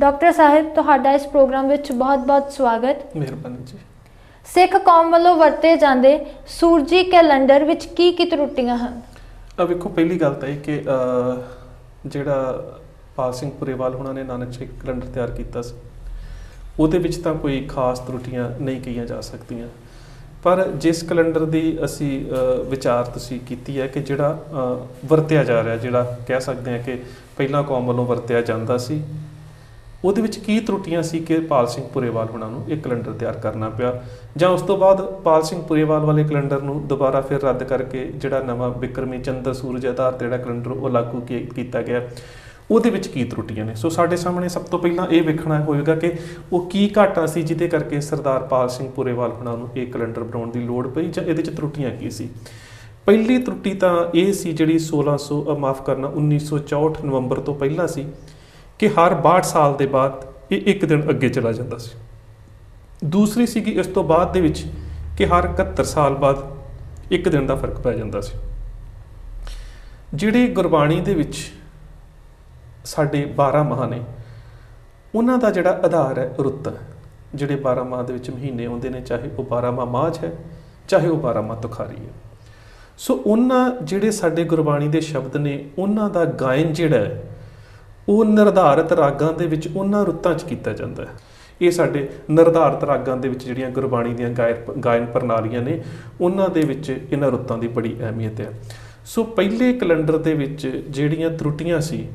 Doctor ਸਾਹਿਬ ਤੁਹਾਡਾ ਇਸ programme ਵਿੱਚ ਬਹੁਤ-ਬਹੁਤ ਸਵਾਗਤ। ਮਿਹਰਬਾਨੀ ਜੀ। ਸਿੱਖ ਕੌਮ ਵੱਲੋਂ ਵਰਤੇ ਜਾਂਦੇ ਸੂਰਜੀ ਕੈਲੰਡਰ ਵਿੱਚ ਕੀ ਕੀ ਤਰੁੱਟੀਆਂ ਹਨ? ਆ ਵੇਖੋ ਪਹਿਲੀ ਗੱਲ ਤਾਂ ਇਹ ਕਿ ਜਿਹੜਾ ਪਾਲ ਸਿੰਘ ਪੁਰੇਵਾਲ ਹੁਣਾਂ ਨੇ ਨਾਨਕ ਸ਼ਾਹੀ ਕੈਲੰਡਰ ਤਿਆਰ ਕੀਤਾ ਸੀ ਉਹਦੇ ਵਿੱਚ ਤਾਂ ਕੋਈ ਖਾਸ ਤਰੁੱਟੀਆਂ ਨਹੀਂ ਕਹੀਆਂ ਜਾ ਸਕਦੀਆਂ। ਪਰ ਜਿਸ ਕੈਲੰਡਰ ਦੀ ਅਸੀਂ ਵਿਚਾਰ ਤੁਸੀਂ ਕੀਤੀ ਹੈ ਕਿ ਜਿਹੜਾ ਵਰਤਿਆ ਜਾ ਰਿਹਾ ਜਿਹੜਾ ਕਹਿ ਸਕਦੇ ਹਾਂ ਕਿ ਪਹਿਲਾਂ ਕੌਮ ਵੱਲੋਂ ਵਰਤਿਆ ਜਾਂਦਾ ਸੀ ਉਹਦੇ ਵਿੱਚ ਕੀ ਤਰੁੱਟੀਆਂ ਸੀ ਕਿ ਪਾਲ ਸਿੰਘ ਪੁਰੇਵਾਲ ਹੁਣਾਂ ਨੂੰ ਇਹ ਕੈਲੰਡਰ ਤਿਆਰ ਕਰਨਾ ਪਿਆ? ਜਾਂ ਉਸ ਤੋਂ ਬਾਅਦ ਪਾਲ ਸਿੰਘ ਪੁਰੇਵਾਲ ਵਾਲੇ ਕੈਲੰਡਰ ਨੂੰ ਦੁਬਾਰਾ ਫਿਰ ਰੱਦ ਕਰਕੇ ਜਿਹੜਾ ਨਵਾਂ ਬਿਕਰਮੀ ਚੰਦਰ ਸੂਰਜ ਆਧਾਰ 'ਤੇ ਜਿਹੜਾ ਕੈਲੰਡਰ ਉਹ ਲਾਗੂ ਕੀ- ਕੀਤਾ ਗਿਆ? ਉਹਦੇ ਵਿੱਚ ਕੀ ਤਰੁੱਟੀਆਂ ਨੇ? ਸੋ ਸਾਡੇ ਸਾਹਮਣੇ ਸਭ ਤੋਂ ਪਹਿਲਾਂ ਇਹ ਵੇਖਣਾ ਹੋਵੇਗਾ ਕਿ ਉਹ ਕੀ ਘਾਟਾ ਸੀ ਜਿਹਦੇ ਕਰਕੇ ਸਰਦਾਰ ਪਾਲ ਸਿੰਘ ਪੁਰੇਵਾਲ ਹੁਣਾਂ ਨੂੰ ਇਹ ਕੈਲੰਡਰ ਬਣਾਉਣ ਦੀ ਲੋੜ ਪਈ ਜਾਂ ਇਹਦੇ ਚ ਤਰੁੱਟੀਆਂ ਕੀ ਸੀ? ਪਹਿਲੀ ਤਰੁੱਟੀ ਤਾਂ ਇਹ ਸੀ ਜਿਹੜੀ 1600 ਅ, ਮਾਫ ਕਰਨਾ 1964 ਨਵੰਬਰ ਤੋਂ ਪਹਿਲਾਂ ਸੀ। ਕਿ ਹਰ 62 ਸਾਲ ਦੇ ਬਾਅਦ ਇਹ ਇੱਕ ਦਿਨ ਅੱਗੇ ਚਲਾ ਜਾਂਦਾ ਸੀ। ਦੂਸਰੀ ਸੀ ਕਿ ਇਸ ਤੋਂ ਬਾਅਦ ਦੇ ਵਿੱਚ ਕਿ ਹਰ 71 ਸਾਲ ਬਾਅਦ ਇੱਕ ਦਿਨ ਦਾ ਫ਼ਰਕ ਪੈ ਜਾਂਦਾ ਸੀ। ਜਿਹੜੇ ਗੁਰਬਾਣੀ ਦੇ ਵਿੱਚ ਸਾਡੇ 12 ਮਾਹ ਨੇ, ਉਹਨਾਂ ਦਾ ਜਿਹੜਾ ਆਧਾਰ ਹੈ ਰੁੱਤ ਜਿਹੜੇ 12 ਮਾਹ ਦੇ ਵਿੱਚ ਮਹੀਨੇ ਆਉਂਦੇ ਨੇ, ਚਾਹੇ ਉਹ 12 ਮਾਹ ਮਾਝ ਹੈ, ਚਾਹੇ ਉਹ 12 ਮਾਹ ਤੁਖਾਰੀ ਹੈ। ਸੋ ਉਹਨਾਂ ਜਿਹੜੇ ਸਾਡੇ ਗੁਰਬਾਣੀ ਦੇ ਸ਼ਬਦ ਨੇ, ਉਹਨਾਂ ਦਾ ਗਾਇਨ ਜਿਹੜਾ ਹੈ ਉਹ ਨਿਰਧਾਰਿਤ ਰਾਗਾਂ ਦੇ ਵਿੱਚ ਉਹਨਾਂ ਰੁੱਤਾਂ 'ਚ ਕੀਤਾ ਜਾਂਦਾ ਹੈ। ਇਹ ਸਾਡੇ ਨਿਰਧਾਰਿਤ ਰਾਗਾਂ ਦੇ ਵਿੱਚ ਜਿਹੜੀਆਂ ਗੁਰਬਾਣੀ ਦੀਆਂ ਗਾਇਨ ਗਾਇਨ ਪ੍ਰਣਾਲੀਆਂ ਨੇ, ਉਹਨਾਂ ਦੇ ਵਿੱਚ ਇਹਨਾਂ ਰੁੱਤਾਂ ਦੀ ਬੜੀ ਅਹਿਮੀਅਤ ਹੈ। ਸੋ ਪਹਿਲੇ ਕੈਲੰਡਰ ਦੇ ਵਿੱਚ ਜਿਹੜੀਆਂ ਤਰੁੱਟੀਆਂ ਸੀ,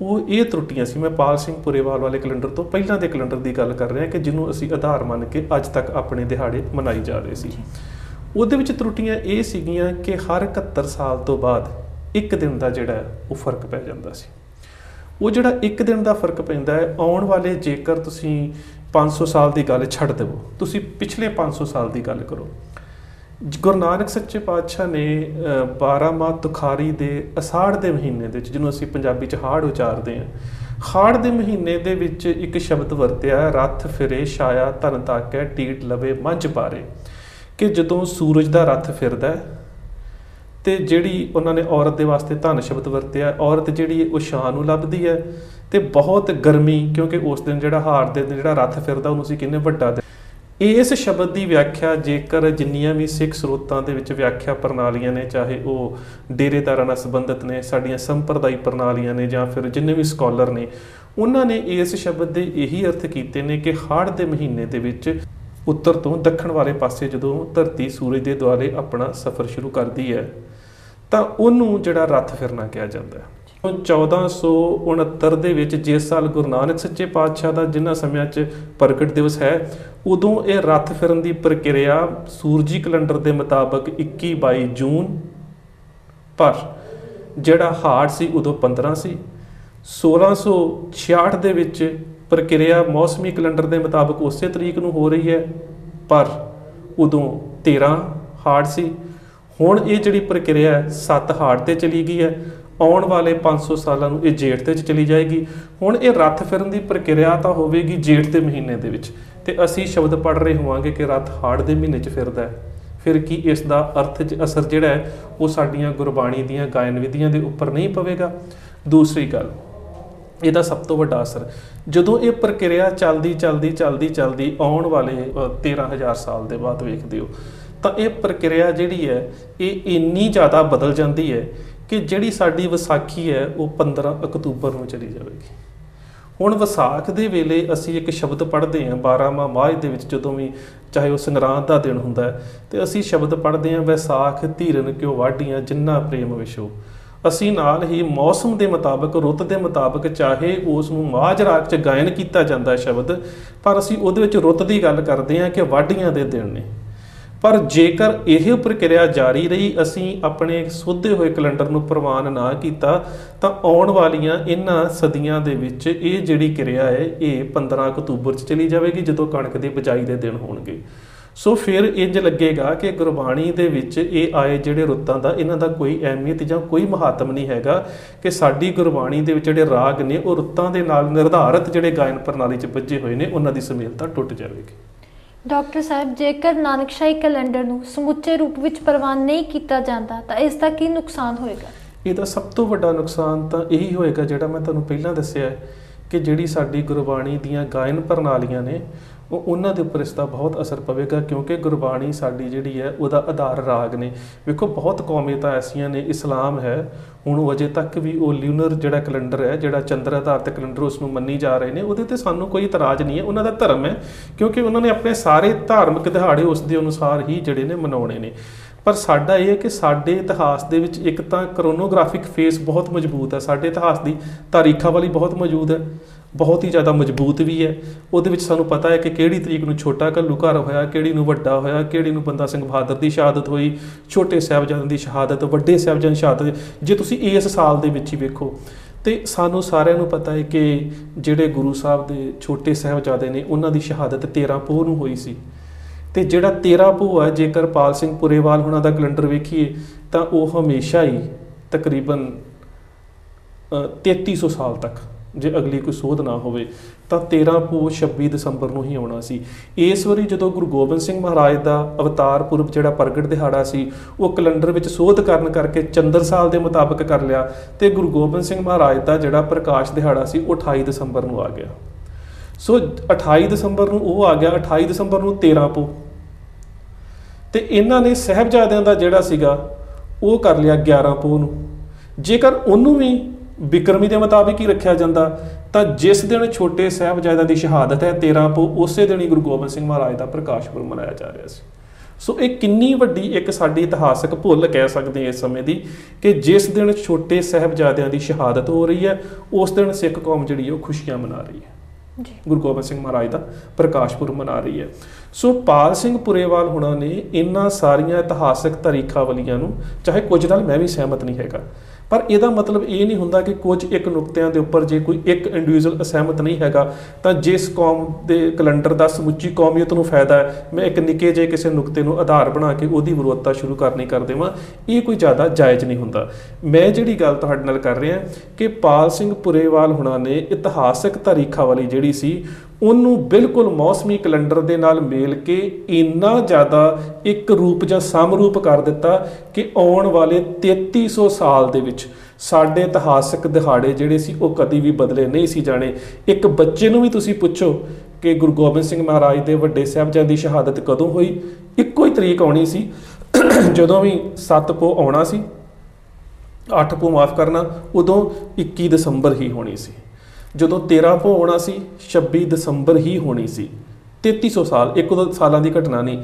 ਉਹ ਇਹ ਤਰੁੱਟੀਆਂ ਸੀ। ਮੈਂ ਪਾਲ ਸਿੰਘ ਪੁਰੇਵਾਲ ਵਾਲੇ ਕੈਲੰਡਰ ਤੋਂ ਪਹਿਲਾਂ ਦੇ ਕੈਲੰਡਰ ਦੀ ਗੱਲ ਕਰ ਰਿਹਾ ਕਿ ਜਿਹਨੂੰ ਅਸੀਂ ਆਧਾਰ ਮੰਨ ਕੇ ਅੱਜ ਤੱਕ ਆਪਣੇ ਦਿਹਾੜੇ ਮਨਾਈ ਜਾ ਰਹੇ ਸੀ। ਉਹਦੇ ਵਿੱਚ ਤਰੁੱਟੀਆਂ ਇਹ ਸੀਗੀਆਂ ਕਿ ਹਰ 71 ਸਾਲ ਤੋਂ ਬਾਅਦ ਇੱਕ ਦਿਨ ਦਾ ਜਿਹੜਾ ਉਹ ਫ਼ਰਕ ਪੈ ਜਾਂਦਾ ਸੀ। ਉਹ ਜਿਹੜਾ ਇੱਕ ਦਿਨ ਦਾ ਫ਼ਰਕ ਪੈਂਦਾ ਹੈ ਆਉਣ ਵਾਲੇ ਜੇਕਰ ਤੁਸੀਂ 500 ਸਾਲ ਦੀ ਗੱਲ ਛੱਡ ਦੇਵੋ ਤੁਸੀਂ ਪਿਛਲੇ 500 ਸਾਲ ਦੀ ਗੱਲ ਕਰੋ। ਜ- ਗੁਰੂ ਨਾਨਕ ਸੱਚੇ ਪਾਤਸ਼ਾਹ ਨੇ ਅ, 12 ਮਾਹ ਤੁਖਾਰੀ ਦੇ ਅਸਾੜ ਦੇ ਮਹੀਨੇ ਦੇ ਵਿੱਚ ਜਿਹਨੂੰ ਅਸੀਂ ਪੰਜਾਬੀ ਚ ਹਾੜ ਉਚਾਰਦੇ ਹਾਂ ਹਾੜ ਦੇ ਮਹੀਨੇ ਦੇ ਵਿੱਚ ਇੱਕ ਸ਼ਬਦ ਵਰਤਿਆ ਰੱਥ ਫਿਰੇ ਛਾਇਆ ਧਨ ਤਾਕੈ ਟੀਟ ਲਵੇ ਮੱਝ ਪਾਰੇ ਕਿ ਜਦੋਂ ਸੂਰਜ ਦਾ ਰੱਥ ਫਿਰਦਾ ਹੈ ਤੇ ਜਿਹੜੀ ਉਹਨਾਂ ਨੇ ਔਰਤ ਦੇ ਵਾਸਤੇ ਧਨ ਸ਼ਬਦ ਵਰਤਿਆ, ਔਰਤ ਜਿਹੜੀ ਹੈ ਉਹ ਛਾਂ ਨੂੰ ਲੱਭਦੀ ਹੈ ਤੇ ਬਹੁਤ ਗਰਮੀ, ਕਿਉਂਕਿ ਉਸ ਦਿਨ ਜਿਹੜਾ ਹਾਰ ਦੇ ਦਿਨ ਜਿਹੜਾ ਰੱਥ ਫਿਰਦਾ, ਉਹਨੂੰ ਅਸੀਂ ਕਿੰਨੇ ਵੱਡਾ ਇਸ ਸ਼ਬਦ ਦੀ ਵਿਆਖਿਆ ਜੇਕਰ ਜਿੰਨੀਆਂ ਵੀ ਸਿੱਖ ਸਰੋਤਾਂ ਦੇ ਵਿੱਚ ਵਿਆਖਿਆ ਪ੍ਰਣਾਲੀਆਂ ਨੇ, ਚਾਹੇ ਉਹ ਡੇਰੇਦਾਰਾਂ ਨਾਲ ਸੰਬੰਧਿਤ ਨੇ, ਸਾਡੀਆਂ ਸੰਪਰਦਾਇ ਪ੍ਰਣਾਲੀਆਂ ਨੇ ਜਾਂ ਫਿਰ ਜਿੰਨੇ ਵੀ ਸਕਾਲਰ ਨੇ, ਉਹਨਾਂ ਨੇ ਇਸ ਸ਼ਬਦ ਦੇ ਇਹੀ ਅਰਥ ਕੀਤੇ ਨੇ ਕਿ ਹਾੜ ਦੇ ਮਹੀਨੇ ਦੇ ਵਿੱਚ ਉੱਤਰ ਤੋਂ ਦੱਖਣ ਵਾਲੇ ਪਾਸੇ ਜਦੋਂ ਧਰਤੀ ਸੂਰਜ ਦੇ ਦੁਆਲੇ ਆਪਣਾ ਸਫ਼ਰ ਸ਼ੁਰੂ ਕਰਦੀ ਹੈ, ਤਾਂ ਉਹਨੂੰ ਜਿਹੜਾ ਰੱਥ ਫਿਰਨਾ ਕਿਹਾ ਜਾਂਦਾ ਹੈ। ਉਹ 1469 ਦੇ ਵਿੱਚ ਜਿਸ ਸਾਲ ਗੁਰੂ ਨਾਨਕ ਸੱਚੇ ਪਾਤਸ਼ਾਹ ਦਾ ਜਿਨ੍ਹਾਂ ਸਮਿਆਂ 'ਚ ਪ੍ਰਗਟ ਦਿਵਸ ਹੈ, ਉਦੋਂ ਇਹ ਰੱਥ ਫਿਰਨ ਦੀ ਪ੍ਰਕਿਰਿਆ ਸੂਰਜੀ ਕੈਲੰਡਰ ਦੇ ਮੁਤਾਬਕ 21 22 ਜੂਨ ਪਰ ਜਿਹੜਾ ਹਾੜ ਸੀ ਉਦੋਂ 15 ਸੀ। 1666 ਦੇ ਵਿੱਚ ਪ੍ਰਕਿਰਿਆ ਮੌਸਮੀ ਕੈਲੰਡਰ ਦੇ ਮੁਤਾਬਕ ਉਸੇ ਤਰੀਕ ਨੂੰ ਹੋ ਰਹੀ ਹੈ, ਪਰ ਉਦੋਂ 13 ਹਾੜ ਸੀ। ਹੁਣ ਇਹ ਜਿਹੜੀ ਪ੍ਰਕਿਰਿਆ ਹੈ 7 ਹਾੜ ਤੇ ਚਲੀ ਗਈ ਹੈ। ਆਉਣ ਵਾਲੇ 500 ਸਾਲਾਂ ਨੂੰ ਇਹ ਜੇਠ ਤੇ ਚਲੀ ਜਾਏਗੀ। ਹੁਣ ਇਹ ਰੱਥ ਫਿਰਨ ਦੀ ਪ੍ਰਕਿਰਿਆ ਤਾਂ ਹੋਵੇਗੀ ਜੇਠ ਦੇ ਮਹੀਨੇ ਦੇ ਵਿੱਚ। ਤੇ ਅਸੀਂ ਸ਼ਬਦ ਪੜ੍ਹ ਰਹੇ ਹੋਵਾਂਗੇ ਕਿ ਰੱਥ ਹਾੜ ਦੇ ਮਹੀਨੇ 'ਚ ਫਿਰਦਾ ਹੈ। ਫਿਰ ਕੀ ਇਸ ਦਾ ਅਰਥ 'ਚ ਅਸਰ ਜਿਹੜਾ ਹੈ, ਉਹ ਸਾਡੀਆਂ ਗੁਰਬਾਣੀ ਦੀਆਂ, ਗਾਇਨ ਵਿਧੀਆਂ ਦੇ ਉੱਪਰ ਨਹੀਂ ਪਵੇਗਾ? ਦੂਸਰੀ ਗੱਲ ਇਹਦਾ ਸਭ ਤੋਂ ਵੱਡਾ ਅਸਰ। ਜਦੋਂ ਇਹ ਪ੍ਰਕਿਰਿਆ ਚੱਲਦੀ ਚੱਲਦੀ ਚੱਲਦੀ ਚੱਲਦੀ ਆਉਣ ਵਾਲੇ ਅ, 13000 ਸਾਲ ਦੇ ਬਾਅਦ ਵੇਖਦੇ ਹੋ ਤਾਂ ਇਹ ਪ੍ਰਕਿਰਿਆ ਜਿਹੜੀ ਹੈ ਇਹ ਇੰਨੀ ਜ਼ਿਆਦਾ ਬਦਲ ਜਾਂਦੀ ਹੈ ਕਿ ਜਿਹੜੀ ਸਾਡੀ ਵਿਸਾਖੀ ਹੈ ਉਹ 15 ਅਕਤੂਬਰ ਨੂੰ ਚਲੀ ਜਾਵੇਗੀ। ਹੁਣ ਵਿਸਾਖ ਦੇ ਵੇਲੇ ਅਸੀਂ ਇੱਕ ਸ਼ਬਦ ਪੜ੍ਹਦੇ ਹਾਂ 12 ਮਾਹ ਮਾਝ ਦੇ ਵਿੱਚ ਜਦੋਂ ਵੀ ਚਾਹੇ ਉਹ ਸੰਗਰਾਂਦ ਦਾ ਦਿਨ ਹੁੰਦਾ ਹੈ ਤੇ ਅਸੀਂ ਸ਼ਬਦ ਪੜ੍ਹਦੇ ਹਾਂ ਵਿਸਾਖ ਧੀਰਨ ਕਿਉ ਵਾਢੀਆਂ ਜਿੰਨਾ ਪ੍ਰੇਮ ਵਿਸ਼ੋ ਅਸੀਂ ਨਾਲ ਹੀ ਮੌਸਮ ਦੇ ਮੁਤਾਬਕ, ਰੁੱਤ ਦੇ ਮੁਤਾਬਕ ਚਾਹੇ ਉਸ ਨੂੰ ਮਾਝ 'ਚ ਗਾਇਨ ਕੀਤਾ ਜਾਂਦਾ ਸ਼ਬਦ, ਪਰ ਅਸੀਂ ਉਹਦੇ ਵਿੱਚ ਰੁੱਤ ਦੀ ਗੱਲ ਕਰਦੇ ਹਾਂ ਕਿ ਵਾਢੀਆਂ ਦੇ ਦਿਨ ਨੇ। ਪਰ ਜੇਕਰ ਇਹ ਪ੍ਰਕਿਰਿਆ ਜਾਰੀ ਰਹੀ, ਅਸੀਂ ਆਪਣੇ ਸੋਧੇ ਹੋਏ ਕੈਲੰਡਰ ਨੂੰ ਪ੍ਰਵਾਨ ਨਾ ਕੀਤਾ, ਤਾਂ ਆਉਣ ਵਾਲੀਆਂ ਇਹਨਾਂ ਸਦੀਆਂ ਦੇ ਵਿੱਚ ਇਹ ਜਿਹੜੀ ਕਿਰਿਆ ਹੈ, ਇਹ 15 ਅਕਤੂਬਰ 'ਚ ਚਲੀ ਜਾਵੇਗੀ, ਜਦੋਂ ਕਣਕ ਦੀ ਬਿਜਾਈ ਦੇ ਦਿਨ ਹੋਣਗੇ। ਸੋ ਫਿਰ ਇੰਜ ਲੱਗੇਗਾ ਕਿ ਗੁਰਬਾਣੀ ਦੇ ਵਿੱਚ ਇਹ ਆਏ ਜਿਹੜੇ ਰੁੱਤਾਂ ਦਾ ਇਹਨਾਂ ਦਾ ਕੋਈ ਅਹਿਮੀਅਤ ਜਾਂ ਕੋਈ ਮਹੱਤਵ ਨਹੀਂ ਹੈਗਾ ਕਿ ਸਾਡੀ ਗੁਰਬਾਣੀ ਦੇ ਵਿੱਚ ਜਿਹੜੇ ਰਾਗ ਨੇ ਉਹ ਰੁੱਤਾਂ ਦੇ ਨਾਲ ਨਿਰਧਾਰਤ ਜਿਹੜੇ ਗਾਇਨ ਪ੍ਰਣਾਲੀ 'ਚ ਬੱਝੇ ਹੋਏ ਨੇ ਉਹਨਾਂ ਦੀ ਸਮੇਲਤਾ ਟੁੱਟ ਜਾਵੇਗੀ। ਡਾਕਟਰ ਸਾਹਿਬ ਜੇਕਰ ਨਾਨਕਸ਼ਾਹੀ ਕੈਲੰਡਰ ਨੂੰ ਸਮੁੱਚੇ ਰੂਪ ਵਿੱਚ ਪ੍ਰਵਾਨ ਨਹੀਂ ਕੀਤਾ ਜਾਂਦਾ ਤਾਂ ਇਸ ਦਾ ਕੀ ਨੁਕਸਾਨ ਹੋਏਗਾ? ਇਹਦਾ ਸਭ ਤੋਂ ਵੱਡਾ ਨੁਕਸਾਨ ਤਾਂ ਇਹੀ ਹੋਏਗਾ ਜਿਹੜਾ ਮੈਂ ਤੁਹਾਨੂੰ ਪਹਿਲਾਂ ਦੱਸਿਆ ਕਿ ਜਿਹੜੀ ਸਾਡੀ ਗੁਰਬਾਣੀ ਦੀਆਂ ਗਾਇਨ ਪ੍ਰਣਾਲੀਆਂ ਨੇ ਉਹ ਉਹਨਾਂ ਦੇ ਉੱਪਰ ਇਸ ਦਾ ਬਹੁਤ ਅਸਰ ਪਵੇਗਾ ਕਿਉਂਕਿ ਗੁਰਬਾਣੀ ਸਾਡੀ ਜਿਹੜੀ ਹੈ, ਉਹਦਾ ਆਧਾਰ ਰਾਗ ਨੇ। ਵੇਖੋ, ਬਹੁਤ ਕੌਮੀਅਤਾਂ ਐਸੀਆਂ ਨੇ, ਇਸਲਾਮ ਹੈ। ਹੁਣ ਉਹ ਅਜੇ ਤੱਕ ਵੀ ਉਹ ਲਿਊਨਰ ਜਿਹੜਾ ਕੈਲੰਡਰ ਹੈ, ਜਿਹੜਾ ਚੰਦਰ ਆਧਾਰਿਤ ਕੈਲੰਡਰ ਉਸ ਨੂੰ ਮੰਨੀ ਜਾ ਰਹੇ ਨੇ, ਉਹਦੇ ਤੇ ਸਾਨੂੰ ਕੋਈ ਇਤਰਾਜ਼ ਨਹੀਂ ਹੈ। ਉਹਨਾਂ ਦਾ ਧਰਮ ਹੈ, ਕਿਉਂਕਿ ਉਹਨਾਂ ਨੇ ਆਪਣੇ ਸਾਰੇ ਧਾਰਮਿਕ ਦਿਹਾੜੇ ਉਸ ਦੇ ਅਨੁਸਾਰ ਹੀ ਜਿਹੜੇ ਨੇ ਮਨਾਉਣੇ ਨੇ। ਪਰ ਸਾਡਾ ਇਹ ਹੈ ਕਿ ਸਾਡੇ ਇਤਿਹਾਸ ਦੇ ਵਿੱਚ ਇੱਕ ਤਾਂ ਕਰੋਨੋਗ੍ਰਾਫਿਕ ਫੇਸ ਬਹੁਤ ਮਜ਼ਬੂਤ ਹੈ। ਸਾਡੇ ਇਤਿਹਾਸ ਦੀ ਤਾਰੀਖਾਂ ਵਾਲੀ ਬਹੁਤ ਮੌਜੂਦ ਹੈ। ਬਹੁਤ ਹੀ ਜ਼ਿਆਦਾ ਮਜ਼ਬੂਤ ਵੀ ਹੈ। ਉਹਦੇ ਵਿੱਚ ਸਾਨੂੰ ਪਤਾ ਹੈ ਕਿ ਕਿਹੜੀ ਤਰੀਕ ਨੂੰ ਛੋਟਾ ਘੱਲੂ ਘਰ ਹੋਇਆ ਕਿਹੜੀ ਨੂੰ ਵੱਡਾ ਹੋਇਆ ਕਿਹੜੀ ਨੂੰ ਬੰਦਾ ਸਿੰਘ ਬਹਾਦਰ ਦੀ ਸ਼ਹਾਦਤ ਹੋਈ ਛੋਟੇ ਸਾਹਿਬਜ਼ਾਦਿਆਂ ਦੀ ਸ਼ਹਾਦਤ ਵੱਡੇ ਸਾਹਿਬਜ਼ਾਦਿਆਂ ਦੀ ਸ਼ਹਾਦਤ। ਜੇ ਤੁਸੀਂ ਇਸ ਸਾਲ ਦੇ ਵਿੱਚ ਹੀ ਵੇਖੋ ਤੇ ਸਾਨੂੰ ਸਾਰਿਆਂ ਨੂੰ ਪਤਾ ਹੈ ਕਿ ਜਿਹੜੇ ਗੁਰੂ ਸਾਹਿਬ ਦੇ ਛੋਟੇ ਸਾਹਿਬਜ਼ਾਦੇ ਨੇ ਉਹਨਾਂ ਦੀ ਸ਼ਹਾਦਤ 13 ਪੋਹ ਨੂੰ ਹੋਈ ਸੀ। ਤੇ ਜਿਹੜਾ 13 ਪੋਹ ਹੈ ਜੇਕਰ ਪਾਲ ਸਿੰਘ ਪੁਰੇਵਾਲ ਹੁਣਾਂ ਦਾ ਕੈਲੰਡਰ ਵੇਖੀਏ ਤਾਂ ਉਹ ਹਮੇਸ਼ਾ ਹੀ ਤਕਰੀਬਨ ਅ, 3300 ਸਾਲ ਤੱਕ ਜੇ ਅਗਲੀ ਕੋਈ ਸੋਧ ਨਾ ਹੋਵੇ, ਤਾਂ 13 ਪੋ 26 ਦਸੰਬਰ ਨੂੰ ਹੀ ਆਉਣਾ ਸੀ। ਇਸ ਵਾਰੀ ਜਦੋਂ ਗੁਰੂ ਗੋਬਿੰਦ ਸਿੰਘ ਮਹਾਰਾਜ ਦਾ ਅਵਤਾਰ ਪੁਰਬ ਜਿਹੜਾ ਪ੍ਰਗਟ ਦਿਹਾੜਾ ਸੀ, ਉਹ ਕੈਲੰਡਰ ਵਿੱਚ ਸੋਧ ਕਰਨ ਕਰਕੇ ਚੰਦਰ ਸਾਲ ਦੇ ਮੁਤਾਬਕ ਕਰ ਲਿਆ ਤੇ ਗੁਰੂ ਗੋਬਿੰਦ ਸਿੰਘ ਮਹਾਰਾਜ ਦਾ ਜਿਹੜਾ ਪ੍ਰਕਾਸ਼ ਦਿਹਾੜਾ ਸੀ, ਉਹ 28 ਦਸੰਬਰ ਨੂੰ ਆ ਗਿਆ। ਸੋ 28 ਦਸੰਬਰ ਨੂੰ ਉਹ ਆ ਗਿਆ 28 ਦਸੰਬਰ ਨੂੰ 13 ਪੋ ਤੇ ਇਹਨਾਂ ਨੇ ਸਹਿਬਜ਼ਾਦਿਆਂ ਦਾ ਜਿਹੜਾ ਸੀਗਾ, ਉਹ ਕਰ ਲਿਆ 11 ਪੋ ਨੂੰ। ਜੇਕਰ ਉਹਨੂੰ ਵੀ ਬਿਕਰਮੀ ਦੇ ਮੁਤਾਬਿਕ ਹੀ ਰੱਖਿਆ ਜਾਂਦਾ। ਤਾਂ ਜਿਸ ਦਿਨ ਛੋਟੇ ਸਾਹਿਬਜ਼ਾਦਿਆਂ ਦੀ ਸ਼ਹਾਦਤ ਹੈ 13 ਪੋ ਉਸੇ ਦਿਨ ਹੀ ਗੁਰੂ ਗੋਬਿੰਦ ਸਿੰਘ ਮਹਾਰਾਜ ਦਾ ਪ੍ਰਕਾਸ਼ ਪੁਰਬ ਮਨਾਇਆ ਜਾ ਰਿਹਾ ਸੀ। ਸੋ ਇਹ ਕਿੰਨੀ ਵੱਡੀ ਇੱਕ ਸਾਡੀ ਇਤਿਹਾਸਕ ਭੁੱਲ ਕਹਿ ਸਕਦੇ ਹਾਂ ਇਸ ਸਮੇਂ ਦੀ ਕਿ ਜਿਸ ਦਿਨ ਛੋਟੇ ਸਾਹਿਬਜ਼ਾਦਿਆਂ ਦੀ ਸ਼ਹਾਦਤ ਹੋ ਰਹੀ ਹੈ ਉਸ ਦਿਨ ਸਿੱਖ ਕੌਮ ਜਿਹੜੀ ਉਹ ਖੁਸ਼ੀਆਂ ਮਨਾ ਰਹੀ ਹੈ। ਜੀ। ਗੁਰੂ ਗੋਬਿੰਦ ਸਿੰਘ ਮਹਾਰਾਜ ਦਾ ਪ੍ਰਕਾਸ਼ ਪੁਰਬ ਮਨਾ ਰਹੀ ਹੈ। ਸੋ ਪਾਲ ਸਿੰਘ ਪੁਰੇਵਾਲ ਹੁਣਾਂ ਨੇ ਇਹਨਾਂ ਸਾਰੀਆਂ ਇਤਿਹਾਸਕ ਤਾਰੀਖਾਵਲੀਆਂ ਨੂੰ ਚਾਹੇ ਕੁਝ ਨਾਲ ਮੈਂ ਵੀ ਸਹਿਮਤ ਨਹੀਂ ਹੈਗਾ ਪਰ ਇਹਦਾ ਮਤਲਬ ਇਹ ਨਹੀਂ ਹੁੰਦਾ ਕਿ ਕੁਝ ਇੱਕ ਨੁਕਤਿਆਂ ਦੇ ਉੱਪਰ ਜੇ ਕੋਈ ਇੱਕ ਇੰਡੀਵਿਜੂਅਲ ਅਸਹਿਮਤ ਨਹੀਂ ਹੈਗਾ, ਤਾਂ ਜਿਸ ਕੌਮ ਦੇ ਕੈਲੰਡਰ ਦਾ ਸਮੁੱਚੀ ਕੌਮੀਅਤ ਨੂੰ ਫਾਇਦਾ ਹੈ, ਮੈਂ ਇੱਕ ਨਿੱਕੇ ਜਿਹੇ ਕਿਸੇ ਨੁਕਤੇ ਨੂੰ ਆਧਾਰ ਬਣਾ ਕੇ ਉਹਦੀ ਵਿਰੋਧਤਾ ਸ਼ੁਰੂ ਕਰਨੀ ਕਰ ਦੇਵਾਂ, ਇਹ ਕੋਈ ਜ਼ਿਆਦਾ ਜਾਇਜ਼ ਨਹੀਂ ਹੁੰਦਾ। ਮੈਂ ਜਿਹੜੀ ਗੱਲ ਤੁਹਾਡੇ ਨਾਲ ਕਰ ਰਿਹਾ ਕਿ ਪਾਲ ਸਿੰਘ ਪੁਰੇਵਾਲ ਹੁਣਾਂ ਨੇ ਇਤਿਹਾਸਕ ਤਾਰੀਖਾਂ ਵਾਲੀ ਜਿਹੜੀ ਸੀ ਉਹਨੂੰ ਬਿਲਕੁਲ ਮੌਸਮੀ ਕੈਲੰਡਰ ਦੇ ਨਾਲ ਮੇਲ ਕੇ ਇੰਨਾ ਜ਼ਿਆਦਾ ਇੱਕ ਰੂਪ ਜਾਂ ਸਮਰੂਪ ਕਰ ਦਿੱਤਾ ਕਿ ਆਉਣ ਵਾਲੇ 3300 ਸਾਲ ਦੇ ਵਿੱਚ ਸਾਡੇ ਇਤਿਹਾਸਕ ਦਿਹਾੜੇ ਜਿਹੜੇ ਸੀ ਉਹ ਕਦੀ ਵੀ ਬਦਲੇ ਨਹੀਂ ਸੀ ਜਾਣੇ। ਇੱਕ ਬੱਚੇ ਨੂੰ ਵੀ ਤੁਸੀਂ ਪੁੱਛੋ ਕਿ ਗੁਰੂ ਗੋਬਿੰਦ ਸਿੰਘ ਮਹਾਰਾਜ ਦੇ ਵੱਡੇ ਸਾਹਿਬਜ਼ਾਦੇ ਦੀ ਸ਼ਹਾਦਤ ਕਦੋਂ ਹੋਈ? ਇੱਕੋ ਹੀ ਤਰੀਕ ਆਉਣੀ ਸੀ। ਜਦੋਂ ਵੀ 7 ਪੋ ਆਉਣਾ ਸੀ 8 ਪੋ ਮਾਫ ਕਰਨਾ, ਉਦੋਂ 21 ਦਸੰਬਰ ਹੀ ਹੋਣੀ ਸੀ। ਜਦੋਂ 13 ਪੋ ਆਉਣਾ ਸੀ 26 ਦਸੰਬਰ ਹੀ ਹੋਣੀ ਸੀ। 3300 ਸਾਲ, ਇੱਕ ਦੋ ਸਾਲਾਂ ਦੀ ਘਟਨਾ ਨਹੀਂ।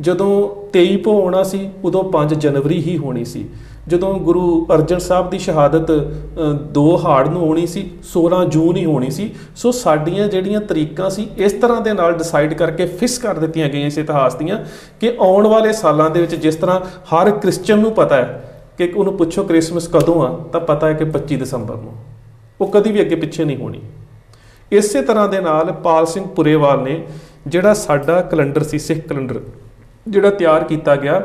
ਜਦੋਂ 23 ਪੋ ਆਉਣਾ ਸੀ, ਉਦੋਂ 5 ਜਨਵਰੀ ਹੀ ਹੋਣੀ ਸੀ। ਜਦੋਂ ਗੁਰੂ ਅਰਜਨ ਸਾਹਿਬ ਦੀ ਸ਼ਹਾਦਤ ਦੋ ਹਾੜ ਨੂੰ ਹੋਣੀ ਸੀ 16 ਜੂਨ ਹੀ ਹੋਣੀ ਸੀ, ਸੋ ਸਾਡੀਆਂ ਜਿਹੜੀਆਂ ਤਰੀਕਾਂ ਸੀ, ਇਸ ਤਰ੍ਹਾਂ ਦੇ ਨਾਲ ਡਿਸਾਈਡ ਕਰਕੇ ਫਿਕਸ ਕਰ ਦਿੱਤੀਆਂ ਗਈਆਂ ਇਸ ਇਤਿਹਾਸ ਦੀਆਂ ਕਿ ਆਉਣ ਵਾਲੇ ਸਾਲਾਂ ਦੇ ਵਿੱਚ ਜਿਸ ਤਰ੍ਹਾਂ ਹਰ ਕ੍ਰਿਸਚੀਅਨ ਨੂੰ ਪਤਾ ਹੈ ਕਿ ਉਹਨੂੰ ਪੁੱਛੋ ਕ੍ਰਿਸਮਸ ਕਦੋਂ ਆ, ਤਾਂ ਪਤਾ ਹੈ ਕਿ 25 ਦਸੰਬਰ ਨੂੰ। ਉਹ ਕਦੀ ਵੀ ਅੱਗੇ ਪਿੱਛੇ ਨਹੀਂ ਹੋਣੀ। ਇਸੇ ਤਰ੍ਹਾਂ ਦੇ ਨਾਲ ਪਾਲ ਸਿੰਘ ਪੁਰੇਵਾਲ ਨੇ ਜਿਹੜਾ ਸਾਡਾ ਕੈਲੰਡਰ ਸੀ, ਸਿੱਖ ਕੈਲੰਡਰ, ਜਿਹੜਾ ਤਿਆਰ ਕੀਤਾ ਗਿਆ,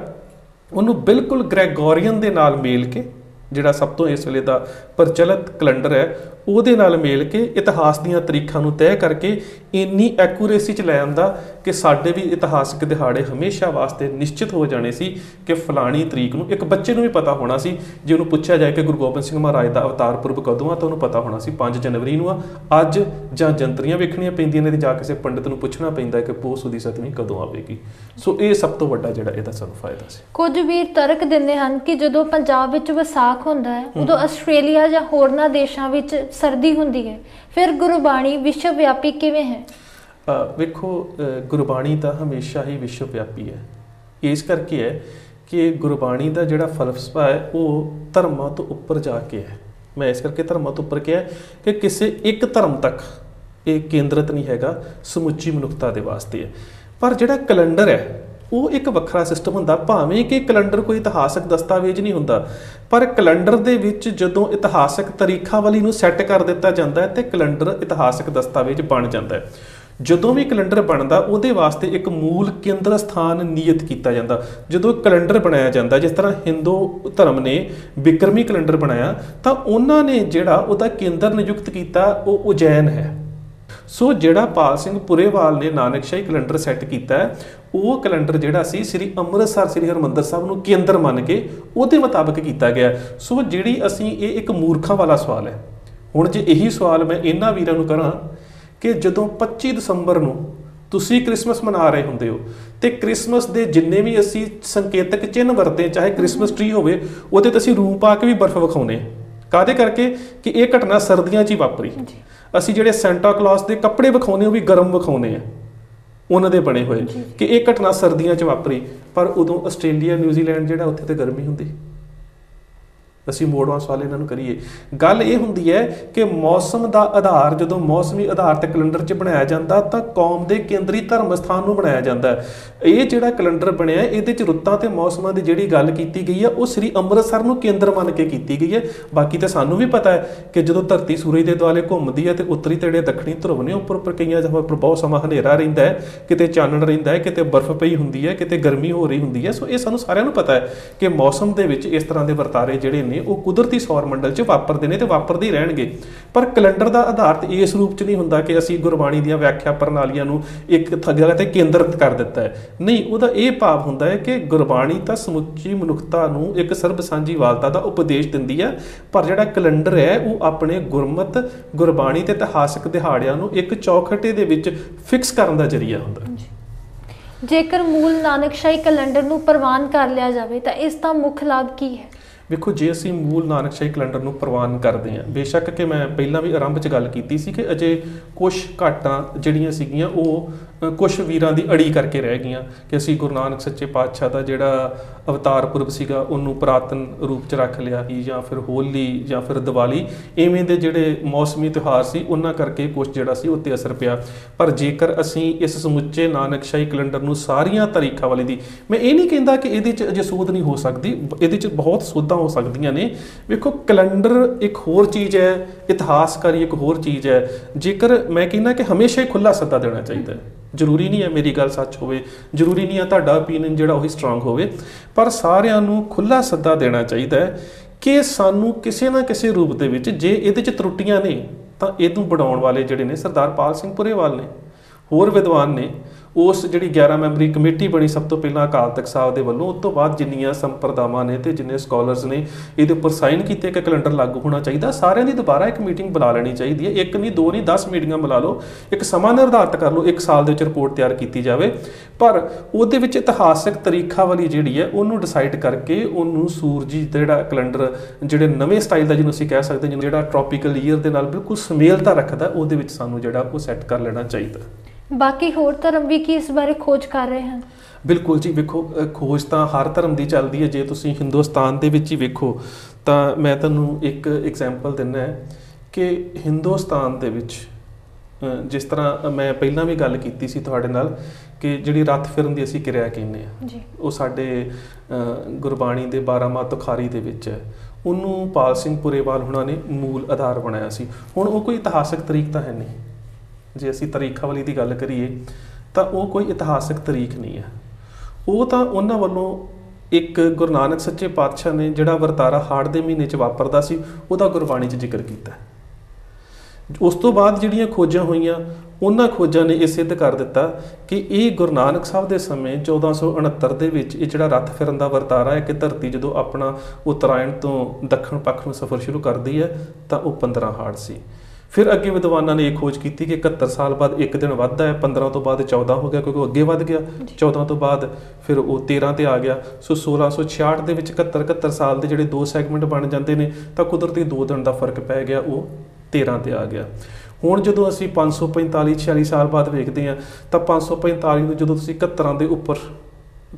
ਉਹਨੂੰ ਬਿਲਕੁਲ ਗ੍ਰੈਗੋਰੀਅਨ ਦੇ ਨਾਲ ਮੇਲ ਕੇ ਜਿਹੜਾ ਸਭ ਤੋਂ ਇਸ ਵੇਲੇ ਦਾ ਪ੍ਰਚਲਿਤ ਕੈਲੰਡਰ ਹੈ, ਉਹਦੇ ਨਾਲ ਮੇਲ ਕੇ ਇਤਿਹਾਸ ਦੀਆਂ ਤਰੀਖਾਂ ਨੂੰ ਤੈਅ ਕਰਕੇ ਇੰਨੀ ਐਕੂਰੇਸੀ ਚ ਲੈ ਆਂਦਾ ਕਿ ਸਾਡੇ ਵੀ ਇਤਿਹਾਸਕ ਦਿਹਾੜੇ ਹਮੇਸ਼ਾ ਵਾਸਤੇ ਨਿਸ਼ਚਿਤ ਹੋ ਜਾਣੇ ਸੀ ਕਿ ਫਲਾਣੀ ਤਰੀਕ ਨੂੰ, ਇੱਕ ਬੱਚੇ ਨੂੰ ਵੀ ਪਤਾ ਹੋਣਾ ਸੀ, ਜੇ ਉਹਨੂੰ ਪੁੱਛਿਆ ਜਾਏ ਕਿ ਗੁਰੂ ਗੋਬਿੰਦ ਸਿੰਘ ਮਹਾਰਾਜ ਦਾ ਅਵਤਾਰ ਪੁਰਬ ਕਦੋਂ ਆ, ਤਾਂ ਉਹਨੂੰ ਪਤਾ ਹੋਣਾ ਸੀ 5 ਜਨਵਰੀ ਨੂੰ ਆ। ਅੱਜ ਜਾਂ ਜੰਤਰੀਆਂ ਵੇਖਣੀਆਂ ਪੈਂਦੀਆਂ ਨੇ ਤੇ ਜਾ ਕਿਸੇ ਪੰਡਿਤ ਨੂੰ ਪੁੱਛਣਾ ਪੈਂਦਾ ਕਿ ਪੋਸੂ ਦੀ ਸਤਵੀਂ ਕਦੋਂ ਆਵੇਗੀ। ਸੋ ਇਹ ਸਭ ਤੋਂ ਵੱਡਾ ਜਿਹੜਾ ਇਹਦਾ ਸਾਨੂੰ ਫਾਇਦਾ ਸੀ। ਕੁਝ ਵੀ ਤਰਕ ਦਿੰਦੇ ਹਨ ਕਿ ਜਦੋਂ ਪੰਜਾਬ ਵਿੱਚ ਵਿਸਾਖ ਹੁੰਦਾ ਹੈ। ਉਦੋਂ ਆਸਟ੍ਰੇਲੀਆ ਜਾਂ ਹੋਰਨਾਂ ਦੇਸ਼ਾਂ ਵਿੱਚ ਸਰਦੀ ਹੁੰਦੀ ਹੈ। ਫਿਰ ਗੁਰਬਾਣੀ ਵਿਸ਼ਵ ਵਿਆਪੀ ਕਿਵੇਂ ਹੈ? ਅ, ਵੇਖੋ ਗੁਰਬਾਣੀ ਤਾਂ ਹਮੇਸ਼ਾ ਹੀ ਵਿਸ਼ਵ ਵਿਆਪੀ ਹੈ। ਇਸ ਕਰਕੇ ਹੈ ਕਿ ਗੁਰਬਾਣੀ ਦਾ ਜਿਹੜਾ ਫਲਸਫਾ ਹੈ ਉਹ ਧਰਮਾਂ ਤੋਂ ਉੱਪਰ ਜਾ ਕੇ ਹੈ। ਮੈਂ ਇਸ ਕਰਕੇ ਧਰਮਾਂ ਤੋਂ ਉੱਪਰ ਕਿਹਾ ਕਿ ਕਿਸੇ ਇੱਕ ਧਰਮ ਤੱਕ ਇਹ ਕੇਂਦਰਿਤ ਨਹੀਂ ਹੈਗਾ ਸਮੁੱਚੀ ਮਨੁੱਖਤਾ ਦੇ ਵਾਸਤੇ ਹੈ। ਪਰ ਜਿਹੜਾ ਕੈਲੰਡਰ ਹੈ ਉਹ ਇੱਕ ਵੱਖਰਾ ਸਿਸਟਮ ਹੁੰਦਾ, ਭਾਵੇਂ ਕਿ ਕੈਲੰਡਰ ਕੋਈ ਇਤਿਹਾਸਕ ਦਸਤਾਵੇਜ਼ ਨਹੀਂ ਹੁੰਦਾ, ਪਰ ਕੈਲੰਡਰ ਦੇ ਵਿੱਚ ਜਦੋਂ ਇਤਿਹਾਸਕ ਤਰੀਖਾਵਲੀ ਨੂੰ ਸੈੱਟ ਕਰ ਦਿੱਤਾ ਜਾਂਦਾ ਹੈ, ਤੇ ਕੈਲੰਡਰ ਇਤਿਹਾਸਕ ਦਸਤਾਵੇਜ਼ ਬਣ ਜਾਂਦਾ ਹੈ। ਜਦੋਂ ਵੀ ਕੈਲੰਡਰ ਬਣਦਾ, ਉਹਦੇ ਵਾਸਤੇ ਇੱਕ ਮੂਲ ਕੇਂਦਰ ਸਥਾਨ ਨਿਯਤ ਕੀਤਾ ਜਾਂਦਾ। ਜਦੋਂ ਕੈਲੰਡਰ ਬਣਾਇਆ ਜਾਂਦਾ, ਜਿਸ ਤਰ੍ਹਾਂ ਹਿੰਦੂ ਧਰਮ ਨੇ ਬਿਕਰਮੀ ਕੈਲੰਡਰ ਬਣਾਇਆ, ਤਾਂ ਉਹਨਾਂ ਨੇ ਜਿਹੜਾ ਉਹਦਾ ਕੇਂਦਰ ਨਿਯੁਕਤ ਕੀਤਾ, ਉਹ ਉਜੈਨ ਹੈ। ਸੋ ਜਿਹੜਾ ਪਾਲ ਸਿੰਘ ਪੁਰੇਵਾਲ ਨੇ ਨਾਨਕਸ਼ਾਹੀ ਕੈਲੰਡਰ ਸੈੱਟ ਕੀਤਾ ਉਹ ਕੈਲੰਡਰ ਜਿਹੜਾ ਸੀ ਸ੍ਰੀ ਅੰਮ੍ਰਿਤਸਰ ਸ੍ਰੀ ਹਰਮੰਦਰ ਸਾਹਿਬ ਨੂੰ ਕੇਂਦਰ ਮੰਨ ਕੇ ਉਹਦੇ ਮੁਤਾਬਕ ਕੀਤਾ ਗਿਆ। ਸੋ ਜਿਹੜੀ ਅਸੀਂ ਇਹ ਇੱਕ ਮੂਰਖਾਂ ਵਾਲਾ ਸਵਾਲ ਹੈ। ਹੁਣ ਜੇ ਇਹੀ ਸਵਾਲ ਮੈਂ ਇਹਨਾਂ ਵੀਰਾਂ ਨੂੰ ਕਰਾਂ ਕਿ ਜਦੋਂ 25 ਦਸੰਬਰ ਨੂੰ ਤੁਸੀਂ ਕ੍ਰਿਸਮਸ ਮਨਾ ਰਹੇ ਹੁੰਦੇ ਹੋ ਤੇ ਕ੍ਰਿਸਮਸ ਦੇ ਜਿੰਨੇ ਵੀ ਅਸੀਂ ਸੰਕੇਤਕ ਚਿੰਨ੍ਹ ਵਰਤੇ ਚਾਹੇ ਕ੍ਰਿਸਮਸ ਟਰੀ ਹੋਵੇ ਉਹਦੇ ਤੇ ਅਸੀਂ ਰੂਮ ਪਾ ਕੇ ਵੀ ਬਰਫ਼ ਵਿਖਾਉਨੇ ਕਾਦੇ ਕਰਕੇ? ਕਿ ਇਹ ਘਟਨਾ ਸਰਦੀਆਂ 'ਚ ਹੀ ਵਾਪਰੀ। ਅਸੀਂ ਜਿਹੜੇ ਸੈਂਟਾ ਕਲੌਸ ਦੇ ਕੱਪੜੇ ਵਿਖਾਉਨੇ ਉਹ ਵੀ ਗਰਮ ਵਿਖਾਉਨੇ ਆ ਉਹਨਾਂ ਦੇ ਬਣੇ ਹੋਏ। ਕਿ ਇਹ ਘਟਨਾ ਸਰਦੀਆਂ 'ਚ ਵਾਪਰੀ ਪਰ ਉਦੋਂ ਆਸਟ੍ਰੇਲੀਆ ਨਿਊਜ਼ੀਲੈਂਡ ਜਿਹੜਾ ਉੱਥੇ ਤੇ ਗਰਮੀ ਹੁੰਦੀ ਅਸੀਂ ਮੋੜਵਾਂ ਸਵਾਲ ਇਹਨਾਂ ਨੂੰ ਕਰੀਏ। ਗੱਲ ਇਹ ਹੁੰਦੀ ਹੈ ਕਿ ਮੌਸਮ ਦਾ ਆਧਾਰ, ਜਦੋਂ ਮੌਸਮੀ ਆਧਾਰ ਤੇ ਕੈਲੰਡਰ 'ਚ ਬਣਾਇਆ ਜਾਂਦਾ, ਤਾਂ ਕੌਮ ਦੇ ਕੇਂਦਰੀ ਧਰਮ ਸਥਾਨ ਨੂੰ ਬਣਾਇਆ ਜਾਂਦਾ ਇਹ ਜਿਹੜਾ ਕੈਲੰਡਰ ਬਣਿਆ, ਇਹਦੇ 'ਚ ਰੁੱਤਾਂ ਤੇ ਮੌਸਮਾਂ ਦੀ ਜਿਹੜੀ ਗੱਲ ਕੀਤੀ ਗਈ ਹੈ, ਉਹ ਸ੍ਰੀ ਅੰਮ੍ਰਿਤਸਰ ਨੂੰ ਕੇਂਦਰ ਮੰਨ ਕੇ ਕੀਤੀ ਗਈ ਹੈ। ਬਾਕੀ ਤਾਂ ਸਾਨੂੰ ਵੀ ਪਤਾ ਹੈ ਕਿ ਜਦੋਂ ਧਰਤੀ ਸੂਰਜ ਦੇ ਦੁਆਲੇ ਘੁੰਮਦੀ ਹੈ ਤੇ ਉੱਤਰੀ ਤੇੜੇ ਜਿਹੜੇ ਦੱਖਣੀ ਧਰੁਵ ਨੇ, ਉੱਪਰ ਉੱਪਰ ਕਈਆਂ ਜਗ੍ਹਾ ਪਰ ਬਹੁਤ ਸਮਾਂ ਹਨੇਰਾ ਰਹਿੰਦਾ ਹੈ, ਕਿਤੇ ਚਾਨਣ ਰਹਿੰਦਾ ਹੈ, ਕਿਤੇ ਬਰਫ਼ ਪਈ ਹੁੰਦੀ ਹੈ, ਕਿਤੇ ਗਰਮੀ ਹੋ ਰਹੀ ਹੁੰਦੀ ਹੈ। ਸੋ ਇਹ ਸਾਨੂੰ ਸਾਰਿਆਂ ਨੂੰ ਪਤਾ ਹੈ ਕਿ ਮੌਸਮ ਦੇ ਵਿੱਚ ਇਸ ਤਰ੍ਹਾਂ ਦੇ ਵਰਤਾਰੇ ਜਿਹੜੇ ਨੇ ਉਹ ਕੁਦਰਤੀ ਸੌਰ ਮੰਡਲ 'ਚ ਵਾਪਰਦੇ ਨੇ ਤੇ ਵਾਪਰਦੇ ਹੀ ਰਹਿਣਗੇ। ਪਰ ਕੈਲੰਡਰ ਦਾ ਆਧਾਰ ਇਸ ਰੂਪ 'ਚ ਨਹੀਂ ਹੁੰਦਾ ਕਿ ਅਸੀਂ ਗੁਰਬਾਣੀ ਦੀਆਂ ਵਿਆਖਿਆ ਪ੍ਰਣਾਲੀਆਂ ਨੂੰ ਇੱਕ ਜਗ੍ਹਾ ਤੇ ਕੇਂਦਰਿਤ ਕਰ ਦਿੱਤਾ ਹੈ। ਨਹੀਂ, ਉਹਦਾ ਇਹ ਭਾਵ ਹੁੰਦਾ ਹੈ ਕਿ ਗੁਰਬਾਣੀ ਤਾਂ ਸਮੁੱਚੀ ਮਨੁੱਖਤਾ ਨੂੰ ਇੱਕ ਸਰਬ ਸਾਂਝੀਵਾਲਤਾ ਦਾ ਉਪਦੇਸ਼ ਦਿੰਦੀ ਹੈ, ਪਰ ਜਿਹੜਾ ਕੈਲੰਡਰ ਹੈ, ਉਹ ਆਪਣੇ ਗੁਰਮਤ, ਗੁਰਬਾਣੀ ਤੇ ਇਤਿਹਾਸਕ ਦਿਹਾੜਿਆਂ ਨੂੰ ਇੱਕ ਚੌਖਟੇ ਦੇ ਵਿੱਚ ਫਿਕਸ ਕਰਨ ਦਾ ਜ਼ਰੀਆ ਹੁੰਦਾ ਹੈ। ਜੇਕਰ ਮੂਲ ਨਾਨਕਸ਼ਾਹੀ ਕੈਲੰਡਰ ਨੂੰ ਪ੍ਰਵਾਨ ਕਰ ਲਿਆ ਜਾਵੇ, ਤਾਂ ਇਸ ਦਾ ਮੁੱਖ ਲਾਭ ਕੀ ਹੈ? ਵੇਖੋ, ਜੇ ਅਸੀਂ ਮੂਲ ਨਾਨਕਸ਼ਾਹੀ ਕੈਲੰਡਰ ਨੂੰ ਪ੍ਰਵਾਨ ਕਰਦੇ ਹਾਂ, ਬੇਸ਼ੱਕ ਕਿ ਮੈਂ ਪਹਿਲਾਂ ਵੀ ਆਰੰਭ 'ਚ ਗੱਲ ਕੀਤੀ ਸੀ ਕਿ ਅਜੇ ਕੁਝ ਘਾਟਾਂ ਜਿਹੜੀਆਂ ਸੀਗੀਆਂ, ਉਹ ਕੁਝ ਵੀਰਾਂ ਦੀ ਅੜੀ ਕਰਕੇ ਰਹਿ ਗਈਆਂ ਕਿ ਅਸੀਂ ਗੁਰੂ ਨਾਨਕ ਸੱਚੇ ਪਾਤਸ਼ਾਹ ਦਾ ਜਿਹੜਾ ਅਵਤਾਰ ਪੁਰਬ ਸੀਗਾ, ਉਹਨੂੰ ਪੁਰਾਤਨ ਰੂਪ 'ਚ ਰੱਖ ਲਿਆ ਸੀ ਜਾਂ ਫਿਰ ਹੋਲੀ ਜਾਂ ਫਿਰ ਦੀਵਾਲੀ, ਐਵੇਂ ਦੇ ਜਿਹੜੇ ਮੌਸਮੀ ਤਿਉਹਾਰ ਸੀ, ਉਹਨਾਂ ਕਰਕੇ ਕੁਝ ਜਿਹੜਾ ਸੀ ਉੱਤੇ ਅਸਰ ਪਿਆ। ਪਰ ਜੇਕਰ ਅਸੀਂ ਇਸ ਸਮੁੱਚੇ ਨਾਨਕਸ਼ਾਹੀ ਕੈਲੰਡਰ ਨੂੰ ਸਾਰੀਆਂ ਤਾਰੀਖਾਂ ਵਾਲੀ ਦੀ, ਮੈਂ ਇਹ ਨਹੀਂ ਕਹਿੰਦਾ ਕਿ ਇਹਦੇ 'ਚ ਅਜੇ ਸੋਧ ਨਹੀਂ ਹੋ ਸਕਦੀ, ਇਹਦੇ 'ਚ ਬਹੁਤ ਸੋਧਾਂ ਹੋ ਸਕਦੀਆਂ ਨੇ। ਵੇਖੋ, ਕੈਲੰਡਰ ਇੱਕ ਹੋਰ ਚੀਜ਼ ਹੈ, ਇਤਿਹਾਸਕਾਰੀ ਇੱਕ ਹੋਰ ਚੀਜ਼ ਹੈ। ਜੇਕਰ ਮੈਂ ਕਹਿੰਦਾ ਕਿ ਹਮੇਸ਼ਾ ਹੀ ਖੁੱਲਾ ਸੱਦਾ ਦੇਣਾ ਚਾਹੀਦਾ ਹੈ। ਜ਼ਰੂਰੀ ਨਹੀਂ ਹੈ ਮੇਰੀ ਗੱਲ ਸੱਚ ਹੋਵੇ, ਜ਼ਰੂਰੀ ਨਹੀਂ ਹੈ ਤੁਹਾਡਾ ਓਪੀਨੀਅਨ ਜਿਹੜਾ ਉਹੀ ਸਟਰੋਂਗ ਹੋਵੇ, ਪਰ ਸਾਰਿਆਂ ਨੂੰ ਖੁੱਲਾ ਸੱਦਾ ਦੇਣਾ ਚਾਹੀਦਾ ਹੈ ਕਿ ਸਾਨੂੰ ਕਿਸੇ ਨਾ ਕਿਸੇ ਰੂਪ ਦੇ ਵਿੱਚ ਜੇ ਇਹਦੇ 'ਚ ਤਰੁੱਟੀਆਂ ਨੇ ਤਾਂ ਇਹਨੂੰ ਬਣਾਉਣ ਵਾਲੇ ਜਿਹੜੇ ਨੇ ਸਰਦਾਰ ਪਾਲ ਸਿੰਘ ਪੁਰੇਵਾਲ ਨੇ, ਹੋਰ ਵਿਦਵਾਨ ਨੇ ਉਸ ਜਿਹੜੀ 11 ਮੈਂਬਰੀ ਕਮੇਟੀ ਬਣੀ ਸਭ ਤੋਂ ਪਹਿਲਾਂ ਅਕਾਲ ਤਖਤ ਸਾਹਿਬ ਦੇ ਵੱਲੋਂ ਉਸ ਤੋਂ ਬਾਅਦ ਜਿੰਨੀਆਂ ਸੰਪਰਦਾਵਾਂ ਨੇ ਤੇ ਜਿੰਨੇ ਸਕਾਲਰਸ ਨੇ ਇਹਦੇ ਉੱਪਰ ਸਾਈਨ ਕੀਤੇ ਕਿ ਕੈਲੰਡਰ ਲਾਗੂ ਹੋਣਾ ਚਾਹੀਦਾ। ਸਾਰਿਆਂ ਦੀ ਦੁਬਾਰਾ ਇੱਕ ਮੀਟਿੰਗ ਬੁਲਾ ਲੈਣੀ ਚਾਹੀਦੀ ਹੈ। ਇੱਕ ਨਹੀਂ ਦੋ ਨਹੀਂ 10 ਮੀਟਿੰਗਾਂ ਬੁਲਾ ਲਓ। ਇੱਕ ਸਮਾਂ ਨਿਰਧਾਰਤ ਕਰ ਲਓ ਇੱਕ ਸਾਲ ਦੇ ਵਿੱਚ ਰਿਪੋਰਟ ਤਿਆਰ ਕੀਤੀ ਜਾਵੇ। ਪਰ ਉਹਦੇ ਵਿੱਚ ਇਤਿਹਾਸਕ ਤਰੀਖਾ ਵਾਲੀ ਜਿਹੜੀ ਹੈ ਉਹਨੂੰ ਡਿਸਾਈਡ ਕਰਕੇ ਉਹਨੂੰ ਸੂਰਜੀ ਦਾ ਜਿਹੜਾ ਕੈਲੰਡਰ ਜਿਹੜੇ ਨਵੇਂ ਸਟਾਈਲ ਦਾ ਜਿਹਨੂੰ ਅਸੀਂ ਕਹਿ ਸਕਦੇ ਹਾਂ, ਜਿਹੜਾ ਟ੍ਰੋਪੀਕਲ ਈਅਰ ਦੇ ਨਾਲ ਬਿਲਕੁਲ ਸੁਮੇਲਤਾ ਰੱਖਦਾ ਉਹਦੇ ਵਿੱਚ ਸਾਨੂੰ ਜਿਹੜਾ ਉਹ ਸੈੱਟ ਕਰ ਲੈਣਾ ਚਾਹੀਦਾ। ਬਾਕੀ ਹੋਰ ਧਰਮ ਵੀ ਕੀ ਇਸ ਬਾਰੇ ਖੋਜ ਕਰ ਰਹੇ ਹਨ? ਬਿਲਕੁਲ ਜੀ ਵੇਖੋ ਖੋਜ ਤਾਂ ਹਰ ਧਰਮ ਦੀ ਚੱਲਦੀ ਹੈ। ਜੇ ਤੁਸੀਂ ਹਿੰਦੁਸਤਾਨ ਦੇ ਵਿੱਚ ਹੀ ਵੇਖੋ ਤਾਂ ਮੈਂ ਤੁਹਾਨੂੰ ਇੱਕ ਐਗਜ਼ਾਮਪਲ ਦਿੰਦਾ ਹੈ ਕਿ ਹਿੰਦੁਸਤਾਨ ਦੇ ਵਿੱਚ ਜਿਸ ਤਰ੍ਹਾਂ ਮੈਂ ਪਹਿਲਾਂ ਵੀ ਗੱਲ ਕੀਤੀ ਸੀ ਤੁਹਾਡੇ ਨਾਲ ਕਿ ਜਿਹੜੀ ਰੱਥ ਫਿਰਨ ਦੀ ਅਸੀਂ ਕਿਰਿਆ ਕਹਿੰਦੇ ਆ ਜੀ। ਉਹ ਸਾਡੇ ਗੁਰਬਾਣੀ ਦੇ 12 ਮਾਹ ਤੁਖਾਰੀ ਦੇ ਵਿੱਚ ਹੈ। ਉਹਨੂੰ ਪਾਲ ਸਿੰਘ ਪੁਰੇਵਾਲ ਹੁਣਾਂ ਨੇ ਮੂਲ ਆਧਾਰ ਬਣਾਇਆ ਸੀ। ਹੁਣ ਉਹ ਕੋਈ ਇਤਿਹਾਸਕ ਤਰੀਕ ਤਾਂ ਹੈ ਨਹੀਂ। ਜੇ ਅਸੀਂ ਤਰੀਖਾਵਲੀ ਦੀ ਗੱਲ ਕਰੀਏ, ਤਾਂ ਉਹ ਕੋਈ ਇਤਿਹਾਸਕ ਤਰੀਕ ਨਹੀਂ ਹੈ। ਉਹ ਤਾਂ ਉਹਨਾਂ ਵੱਲੋਂ ਇੱਕ ਗੁਰੂ ਨਾਨਕ ਸੱਚੇ ਪਾਤਸ਼ਾਹ ਨੇ ਜਿਹੜਾ ਵਰਤਾਰਾ ਹਾੜ ਦੇ ਮਹੀਨੇ 'ਚ ਵਾਪਰਦਾ ਸੀ, ਉਹਦਾ ਗੁਰਬਾਣੀ 'ਚ ਜ਼ਿਕਰ ਕੀਤਾ। ਉਸ ਤੋਂ ਬਾਅਦ ਜਿਹੜੀਆਂ ਖੋਜਾਂ ਹੋਈਆਂ, ਉਹਨਾਂ ਖੋਜਾਂ ਨੇ ਇਹ ਸਿੱਧ ਕਰ ਦਿੱਤਾ ਕਿ ਇਹ ਗੁਰੂ ਨਾਨਕ ਸਾਹਿਬ ਦੇ ਸਮੇਂ 1469 ਦੇ ਵਿੱਚ ਇਹ ਜਿਹੜਾ ਰੱਥ ਫਿਰਨ ਦਾ ਵਰਤਾਰਾ ਹੈ ਕਿ ਧਰਤੀ ਜਦੋਂ ਆਪਣਾ ਉਤਰਾਇਣ ਤੋਂ ਦੱਖਣ ਪੱਖ ਨੂੰ ਸਫ਼ਰ ਸ਼ੁਰੂ ਕਰਦੀ ਹੈ, ਤਾਂ ਉਹ 15 ਹਾੜ ਸੀ। ਫਿਰ ਅੱਗੇ ਵਿਦਵਾਨਾਂ ਨੇ ਇਹ ਖੋਜ ਕੀਤੀ ਕਿ 71 ਸਾਲ ਬਾਅਦ ਇੱਕ ਦਿਨ ਵੱਧਦਾ ਹੈ 15 ਤੋਂ ਬਾਅਦ 14 ਹੋ ਗਿਆ ਕਿਉਂਕਿ ਉਹ ਅੱਗੇ ਵੱਧ ਗਿਆ। 14 ਤੋਂ ਬਾਅਦ ਫਿਰ ਉਹ 13 ਤੇ ਆ ਗਿਆ। ਸੋ 1666 ਦੇ ਵਿੱਚ 71 71 ਸਾਲ ਦੇ ਜਿਹੜੇ ਦੋ ਸੈਗਮੈਂਟ ਬਣ ਜਾਂਦੇ ਨੇ ਤਾਂ ਕੁਦਰਤੀ ਦੋ ਦਿਨ ਦਾ ਫ਼ਰਕ ਪੈ ਗਿਆ ਉਹ 13 ਤੇ ਆ ਗਿਆ। ਹੁਣ ਜਦੋਂ ਅਸੀਂ 545 46 ਸਾਲ ਬਾਅਦ ਵੇਖਦੇ ਹਾਂ ਤਾਂ 545 ਨੂੰ ਜਦੋਂ ਤੁਸੀਂ 71 ਦੇ ਉੱਪਰ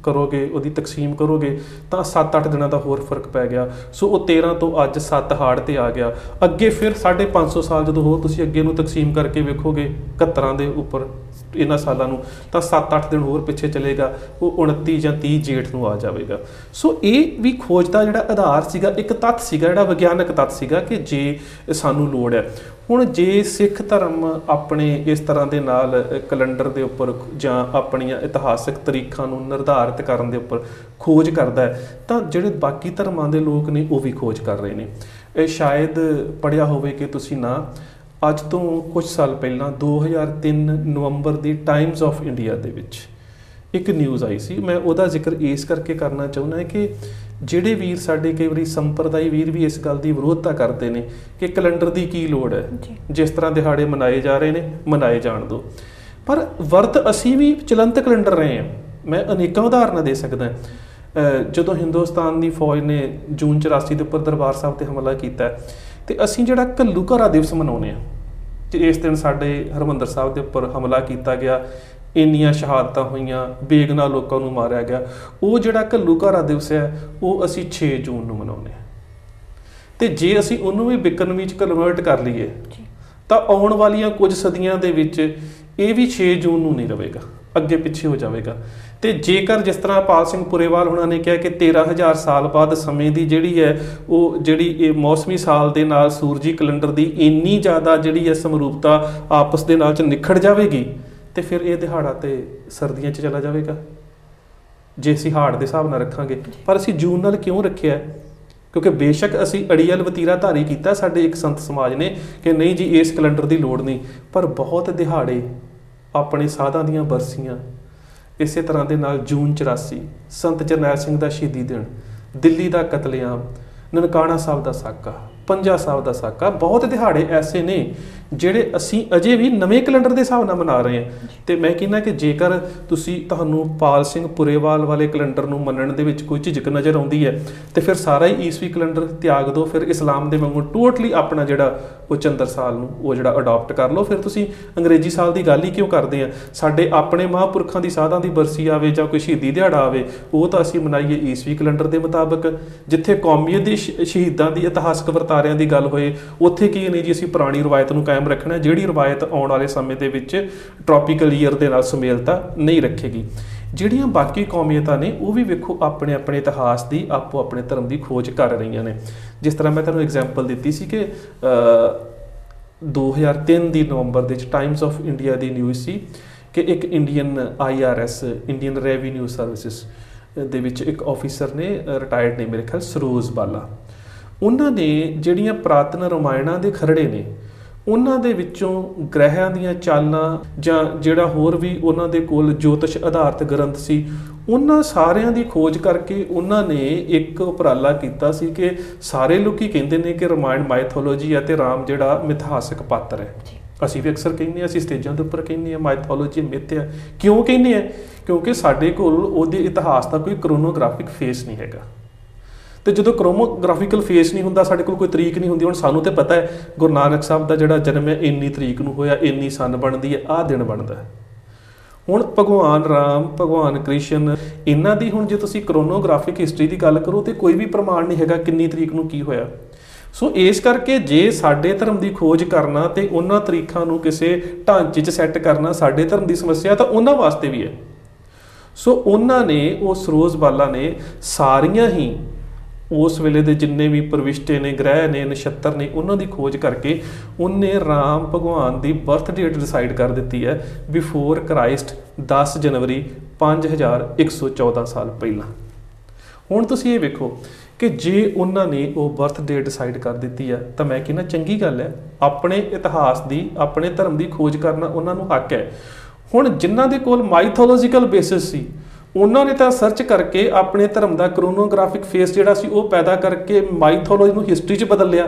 ਕਰੋਗੇ, ਉਹਦੀ ਤਕਸੀਮ ਕਰੋਗੇ, ਤਾਂ 7-8 ਦਿਨਾਂ ਦਾ ਹੋਰ ਫ਼ਰਕ ਪੈ ਗਿਆ। ਸੋ ਉਹ 13 ਤੋਂ ਅੱਜ 7 ਹਾੜ ਤੇ ਆ ਗਿਆ। ਅੱਗੇ ਫਿਰ 550 ਸਾਲ ਜਦੋਂ ਹੋਰ ਤੁਸੀਂ ਅੱਗੇ ਨੂੰ ਤਕਸੀਮ ਕਰਕੇ ਵੇਖੋਗੇ 71 ਦੇ ਉੱਪਰ ਇਹਨਾਂ ਸਾਲਾਂ ਨੂੰ, ਤਾਂ 7-8 ਦਿਨ ਹੋਰ ਪਿੱਛੇ ਚਲੇਗਾ, ਉਹ 29 ਜਾਂ 30 ਜੇਠ ਨੂੰ ਆ ਜਾਵੇਗਾ। ਸੋ ਇਹ ਵੀ ਖੋਜ ਦਾ ਜਿਹੜਾ ਆਧਾਰ ਸੀਗਾ, ਇੱਕ ਤੱਥ ਸੀਗਾ, ਜਿਹੜਾ ਵਿਗਿਆਨਕ ਤੱਥ ਸੀਗਾ ਕਿ ਜੇ ਸਾਨੂੰ ਲੋੜ ਹੈ। ਹੁਣ ਜੇ ਸਿੱਖ ਧਰਮ ਆਪਣੇ ਇਸ ਤਰ੍ਹਾਂ ਦੇ ਨਾਲ ਕੈਲੰਡਰ ਦੇ ਉੱਪਰ ਜਾਂ ਆਪਣੀਆਂ ਇਤਿਹਾਸਕ ਤਰੀਕਾਂ ਨੂੰ ਨਿਰਧਾਰਿਤ ਕਰਨ ਦੇ ਉੱਪਰ ਖੋਜ ਕਰਦਾ ਹੈ, ਤਾਂ ਜਿਹੜੇ ਬਾਕੀ ਧਰਮਾਂ ਦੇ ਲੋਕ ਨੇ, ਉਹ ਵੀ ਖੋਜ ਕਰ ਰਹੇ ਨੇ। ਇਹ ਸ਼ਾਇਦ ਪੜਿਆ ਹੋਵੇ ਕਿ ਤੁਸੀਂ ਨਾ ਅੱਜ ਤੋਂ ਕੁਝ ਸਾਲ ਪਹਿਲਾਂ 2003 ਨਵੰਬਰ ਦੀ ਟਾਈਮਜ਼ ਆਫ ਇੰਡੀਆ ਦੇ ਵਿੱਚ ਇੱਕ ਨਿਊਜ਼ ਆਈ ਸੀ। ਮੈਂ ਉਹਦਾ ਜ਼ਿਕਰ ਇਸ ਕਰਕੇ ਕਰਨਾ ਚਾਹੁੰਦਾ ਕਿ ਜਿਹੜੇ ਵੀਰ ਸਾਡੇ ਕਈ ਵਾਰੀ ਸੰਪਰਦਾਈ ਵੀਰ ਵੀ ਇਸ ਗੱਲ ਦੀ ਵਿਰੋਧਤਾ ਕਰਦੇ ਨੇ ਕਿ ਕੈਲੰਡਰ ਦੀ ਕੀ ਲੋੜ ਹੈ। ਜਿਸ ਤਰ੍ਹਾਂ ਦਿਹਾੜੇ ਮਨਾਏ ਜਾ ਰਹੇ ਨੇ ਮਨਾਏ ਜਾਣ ਦਿਓ ਪਰ ਵਰਤ ਅਸੀਂ ਵੀ ਚਲੰਤ ਕੈਲੰਡਰ ਰਹੇ ਹਾਂ। ਮੈਂ ਅਨੇਕਾਂ ਉਦਾਹਰਨਾਂ ਦੇ ਸਕਦਾ ਜਦੋਂ ਹਿੰਦੁਸਤਾਨ ਦੀ ਫੌਜ ਨੇ ਜੂਨ 84 ਦੇ ਉੱਪਰ ਦਰਬਾਰ ਸਾਹਿਬ ਤੇ ਹਮਲਾ ਕੀਤਾ ਤੇ ਅਸੀਂ ਜਿਹੜਾ ਘੱਲੂਘਾਰਾ ਦਿਵਸ ਮਨਾਉਂਦੇ ਆ ਤੇ ਇਸ ਦਿਨ ਸਾਡੇ ਹਰਮੰਦਰ ਸਾਹਿਬ ਦੇ ਉੱਪਰ ਹਮਲਾ ਕੀਤਾ ਗਿਆ ਇੰਨੀਆਂ ਸ਼ਹਾਦਤਾਂ ਹੋਈਆਂ ਬੇਗਨਾ ਲੋਕਾਂ ਨੂੰ ਮਾਰਿਆ ਗਿਆ ਉਹ ਜਿਹੜਾ ਘੱਲੂਘਾਰਾ ਦਿਵਸ ਹੈ ਉਹ ਅਸੀਂ 6 ਜੂਨ ਨੂੰ ਮਨਾਉਂਦੇ ਆ ਤੇ ਜੇ ਅਸੀਂ ਉਹਨੂੰ ਵੀ ਬਿਕਨਮੀ ਚ ਕਨਵਰਟ ਕਰ ਲਈਏ ਤਾਂ ਆਉਣ ਵਾਲੀਆਂ ਕੁਝ ਸਦੀਆਂ ਦੇ ਵਿੱਚ ਇਹ ਵੀ 6 ਜੂਨ ਨੂੰ ਨਹੀਂ ਰਹੇਗਾ ਅੱਗੇ ਪਿੱਛੇ ਹੋ ਜਾਵੇਗਾ। ਤੇ ਜੇਕਰ ਜਿਸ ਤਰ੍ਹਾਂ ਪਾਲ ਸਿੰਘ ਪੁਰੇਵਾਲ ਹੁਣਾਂ ਨੇ ਕਿਹਾ ਕਿ 13000 ਸਾਲ ਬਾਅਦ ਸਮੇਂ ਦੀ ਜਿਹੜੀ ਹੈ, ਉਹ ਜਿਹੜੀ ਇਹ ਮੌਸਮੀ ਸਾਲ ਦੇ ਨਾਲ ਸੂਰਜੀ ਕੈਲੰਡਰ ਦੀ ਇੰਨੀ ਜ਼ਿਆਦਾ ਜਿਹੜੀ ਹੈ ਸਮਰੂਪਤਾ ਆਪਸ ਦੇ ਨਾਲ ਚ ਨਿਖੜ ਜਾਵੇਗੀ, ਤੇ ਫਿਰ ਇਹ ਦਿਹਾੜਾ ਤੇ ਸਰਦੀਆਂ 'ਚ ਚਲਾ ਜਾਵੇਗਾ। ਜੇ ਅਸੀਂ ਹਾੜ ਦੇ ਹਿਸਾਬ ਨਾਲ ਰੱਖਾਂਗੇ। ਪਰ ਅਸੀਂ ਜੂਨ ਨਾਲ ਕਿਉਂ ਰੱਖਿਆ? ਕਿਉਂਕਿ ਬੇਸ਼ੱਕ ਅਸੀਂ ਅੜੀਅਲ ਵਤੀਰਾ ਧਾਰੀ ਕੀਤਾ, ਸਾਡੇ ਇੱਕ ਸੰਤ ਸਮਾਜ ਨੇ ਕਿ ਨਹੀਂ ਜੀ, ਇਸ ਕੈਲੰਡਰ ਦੀ ਲੋੜ ਨਹੀਂ। ਪਰ ਬਹੁਤ ਦਿਹਾੜੇ ਆਪਣੇ ਸਾਧਾਂ ਦੀਆਂ ਬਰਸੀਆਂ ਇਸੇ ਤਰ੍ਹਾਂ ਦੇ ਨਾਲ ਜੂਨ 84 ਸੰਤ ਜਰਨੈਲ ਸਿੰਘ ਦਾ ਸ਼ਹੀਦੀ ਦਿਨ, ਦਿੱਲੀ ਦਾ ਕਤਲੇਆਮ, ਨਨਕਾਣਾ ਸਾਹਿਬ ਦਾ ਸਾਕਾ, ਪੰਜਾ ਸਾਹਿਬ ਦਾ ਸਾਕਾ, ਬਹੁਤ ਦਿਹਾੜੇ ਐਸੇ ਨੇ ਜਿਹੜੇ ਅਸੀਂ ਅਜੇ ਵੀ ਨਵੇਂ ਕੈਲੰਡਰ ਦੇ ਹਿਸਾਬ ਨਾਲ ਮਨਾ ਰਹੇ ਹਾਂ। ਤੇ ਮੈਂ ਕਹਿੰਦਾ ਕਿ ਜੇਕਰ ਤੁਸੀਂ ਤੁਹਾਨੂੰ ਪਾਲ ਸਿੰਘ ਪੁਰੇਵਾਲ ਵਾਲੇ ਕੈਲੰਡਰ ਨੂੰ ਮੰਨਣ ਦੇ ਵਿੱਚ ਕੋਈ ਝਿਜਕ ਨਜ਼ਰ ਆਉਂਦੀ ਹੈ ਤੇ ਫਿਰ ਸਾਰਾ ਹੀ ਈਸਵੀ ਕੈਲੰਡਰ ਤਿਆਗ ਦਿਓ ਫਿਰ ਇਸਲਾਮ ਦੇ ਵਾਂਗੂ ਟੋਟਲੀ ਆਪਣਾ ਜਿਹੜਾ ਉਹ ਚੰਦਰ ਸਾਲ ਨੂੰ ਉਹ ਜਿਹੜਾ ਅਡਾਪਟ ਕਰ ਲਓ। ਫਿਰ ਤੁਸੀਂ ਅੰਗਰੇਜ਼ੀ ਸਾਲ ਦੀ ਗੱਲ ਹੀ ਕਿਉਂ ਕਰਦੇ ਆ ਸਾਡੇ ਆਪਣੇ ਮਹਾਂਪੁਰਖਾਂ ਦੀ ਸਾਧਾਂ ਦੀ ਬਰਸੀ ਆਵੇ ਜਾਂ ਕੋਈ ਸ਼ਹੀਦੀ ਦਿਹਾੜਾ ਆਵੇ ਉਹ ਤਾਂ ਅਸੀਂ ਮਨਾਈਏ ਈਸਵੀ ਕੈਲੰਡਰ ਦੇ ਮੁਤਾਬਕ। ਜਿੱਥੇ ਕੌਮੀਅਤ ਦੀ ਸ਼ਹੀਦਾਂ ਦੀ ਇਤਿਹਾਸਕ ਵਰਤਾਰਿਆਂ ਦੀ ਗੱਲ ਹੋਏ ਉੱਥੇ ਕੀ ਨਹੀਂ ਜੀ ਅਸੀਂ ਪੁਰਾਣੀ ਰਵਾਇਤ ਨੂੰ ਕਾਇਮ ਰੱਖਣਾ ਜਿਹੜੀ ਰਵਾਇਤ ਆਉਣ ਵਾਲੇ ਸਮੇਂ ਦੇ ਵਿੱਚ ਟ੍ਰੋਪੀਕਲ ਈਅਰ ਦੇ ਨਾਲ ਸੁਮੇਲਤਾ ਨਹੀਂ ਰੱਖੇਗੀ। ਜਿਹੜੀਆਂ ਬਾਕੀ ਕੌਮੀਅਤਾਂ ਨੇ ਉਹ ਵੀ ਵੇਖੋ ਆਪਣੇ ਆਪਣੇ ਇਤਿਹਾਸ ਦੀ ਆਪੋ ਆਪਣੇ ਧਰਮ ਦੀ ਖੋਜ ਕਰ ਰਹੀਆਂ ਨੇ। ਜਿਸ ਤਰ੍ਹਾਂ ਮੈਂ ਤੁਹਾਨੂੰ ਐਗਜ਼ਾਮਪਲ ਦਿੱਤੀ ਸੀ ਕਿ ਅ, 2003 ਦੀ ਨਵੰਬਰ ਦੇ ਵਿੱਚ ਟਾਈਮਸ ਆਫ ਇੰਡੀਆ ਦੀ ਨਿਊਜ਼ ਸੀ ਕਿ ਇੱਕ Indian IRS Indian revenue services ਦੇ ਵਿੱਚ ਇੱਕ ਆਫੀਸਰ ਨੇ ਰਿਟਾਇਰਡ ਨੇ ਮੇਰੇ ਖਿਆਲ ਸਰੋਜ਼ ਬਾਲਾ। ਉਹਨਾਂ ਨੇ ਜਿਹੜੀਆਂ ਪ੍ਰਾਤਨ ਰਮਾਇਣਾਂ ਦੇ ਖਰੜੇ ਨੇ ਉਹਨਾਂ ਦੇ ਵਿੱਚੋਂ ਗ੍ਰਹਿਆਂ ਦੀਆਂ ਚਾਲਾਂ ਜਾਂ ਜਿਹੜਾ ਹੋਰ ਵੀ ਉਹਨਾਂ ਦੇ ਕੋਲ ਜੋਤਿਸ਼ ਆਧਾਰਿਤ ਗ੍ਰੰਥ ਸੀ ਉਹਨਾਂ ਸਾਰਿਆਂ ਦੀ ਖੋਜ ਕਰਕੇ ਉਹਨਾਂ ਨੇ ਇੱਕ ਉਪਰਾਲਾ ਕੀਤਾ ਸੀ ਕਿ ਸਾਰੇ ਲੋਕੀ ਕਹਿੰਦੇ ਨੇ ਕਿ ਰਮਾਇਣ ਮਾਈਥੋਲੋਜੀ ਹੈ ਤੇ ਰਾਮ ਜਿਹੜਾ ਮਿਥਿਹਾਸਕ ਪਾਤਰ ਹੈ। ਅਸੀਂ ਵੀ ਅਕਸਰ ਕਹਿੰਦੇ ਹਾਂ ਅਸੀਂ ਸਟੇਜਾਂ ਦੇ ਉੱਪਰ ਕਹਿੰਦੇ ਹਾਂ ਮਾਈਥੋਲੋਜੀ ਮਿੱਥ ਹੈ। ਕਿਉਂ ਕਹਿੰਦੇ ਆ ਕਿਉਂਕਿ ਸਾਡੇ ਕੋਲ ਉਹਦੇ ਇਤਿਹਾਸ ਦਾ ਕੋਈ ਕ੍ਰੋਨੋਗ੍ਰਾਫਿਕ ਫੇਸ ਨਹੀਂ ਹੈਗਾ। ਤੇ ਜਦੋਂ ਕ੍ਰੋਮੋਗ੍ਰਾਫਿਕਲ ਫੇਸ ਨਹੀਂ ਹੁੰਦਾ, ਸਾਡੇ ਕੋਲ ਕੋਈ ਤਰੀਕ ਨਹੀਂ ਹੁੰਦੀ, ਹੁਣ ਸਾਨੂੰ ਤੇ ਪਤਾ ਹੈ, ਗੁਰੂ ਨਾਨਕ ਸਾਹਿਬ ਦਾ ਜਿਹੜਾ ਜਨਮ ਹੈ, ਇੰਨੀ ਤਰੀਕ ਨੂੰ ਹੋਇਆ, ਇੰਨੀ ਸਨ ਬਣਦੀ ਹੈ, ਆਹ ਦਿਨ ਬਣਦਾ ਹੈ। ਹੁਣ ਭਗਵਾਨ ਰਾਮ, ਭਗਵਾਨ ਕ੍ਰਿਸ਼ਨ, ਇਹਨਾਂ ਦੀ ਹੁਣ ਜੇ ਤੁਸੀਂ ਕ੍ਰੋਨੋਗ੍ਰਾਫਿਕ ਹਿਸਟਰੀ ਦੀ ਗੱਲ ਕਰੋ, ਤੇ ਕੋਈ ਵੀ ਪ੍ਰਮਾਣ ਨਹੀਂ ਹੈਗਾ ਕਿੰਨੀ ਤਰੀਕ ਨੂੰ ਕੀ ਹੋਇਆ। ਸੋ ਇਸ ਕਰਕੇ ਜੇ ਸਾਡੇ ਧਰਮ ਦੀ ਖੋਜ ਕਰਨਾ ਤੇ ਉਹਨਾਂ ਤਰੀਕਾਂ ਨੂੰ ਕਿਸੇ ਢਾਂਚੇ 'ਚ ਸੈੱਟ ਕਰਨਾ ਸਾਡੇ ਧਰਮ ਦੀ ਸਮੱਸਿਆ, ਤਾਂ ਉਹਨਾਂ ਵਾਸਤੇ ਵੀ ਹੈ। ਸੋ ਉਹਨਾਂ ਨੇ ਉਹ ਸਰੋਜ਼ ਬਾਲਾ ਨੇ ਸਾਰੀਆਂ ਹੀ ਉਸ ਵੇਲੇ ਦੇ ਜਿੰਨੇ ਵੀ ਪ੍ਰਵਿਸ਼ਟੇ ਨੇ, ਗ੍ਰਹਿ ਨੇ, ਨਛੱਤਰ ਨੇ, ਉਹਨਾਂ ਦੀ ਖੋਜ ਕਰਕੇ ਉਹਨੇ ਰਾਮ ਭਗਵਾਨ ਦੀ ਬਰਥ ਡੇਟ ਡਿਸਾਈਡ ਕਰ ਦਿੱਤੀ ਹੈ ਬਿਫੋਰ ਕ੍ਰਾਈਸਟ 10 ਜਨਵਰੀ 5114 ਸਾਲ ਪਹਿਲਾਂ। ਹੁਣ ਤੁਸੀਂ ਇਹ ਵੇਖੋ ਕਿ ਜੇ ਉਹਨਾਂ ਨੇ ਉਹ ਬਰਥ ਡੇਟ ਡਿਸਾਈਡ ਕਰ ਦਿੱਤੀ ਹੈ, ਤਾਂ ਮੈਂ ਕਹਿੰਦਾ ਚੰਗੀ ਗੱਲ ਹੈ, ਆਪਣੇ ਇਤਿਹਾਸ ਦੀ, ਆਪਣੇ ਧਰਮ ਦੀ ਖੋਜ ਕਰਨਾ ਉਹਨਾਂ ਨੂੰ ਹੱਕ ਹੈ। ਹੁਣ ਜਿਨ੍ਹਾਂ ਦੇ ਕੋਲ ਮਾਈਥੋਲੋਜੀਕਲ ਬੇਸਿਸ ਸੀ ਉਹਨਾਂ ਨੇ ਤਾਂ ਸਰਚ ਕਰਕੇ ਆਪਣੇ ਧਰਮ ਦਾ ਕ੍ਰੋਨੋਗ੍ਰਾਫਿਕ ਫੇਸ ਜਿਹੜਾ ਸੀ ਉਹ ਪੈਦਾ ਕਰਕੇ ਮਾਈਥੋਲੋਜੀ ਨੂੰ ਹਿਸਟਰੀ 'ਚ ਬਦਲ ਲਿਆ।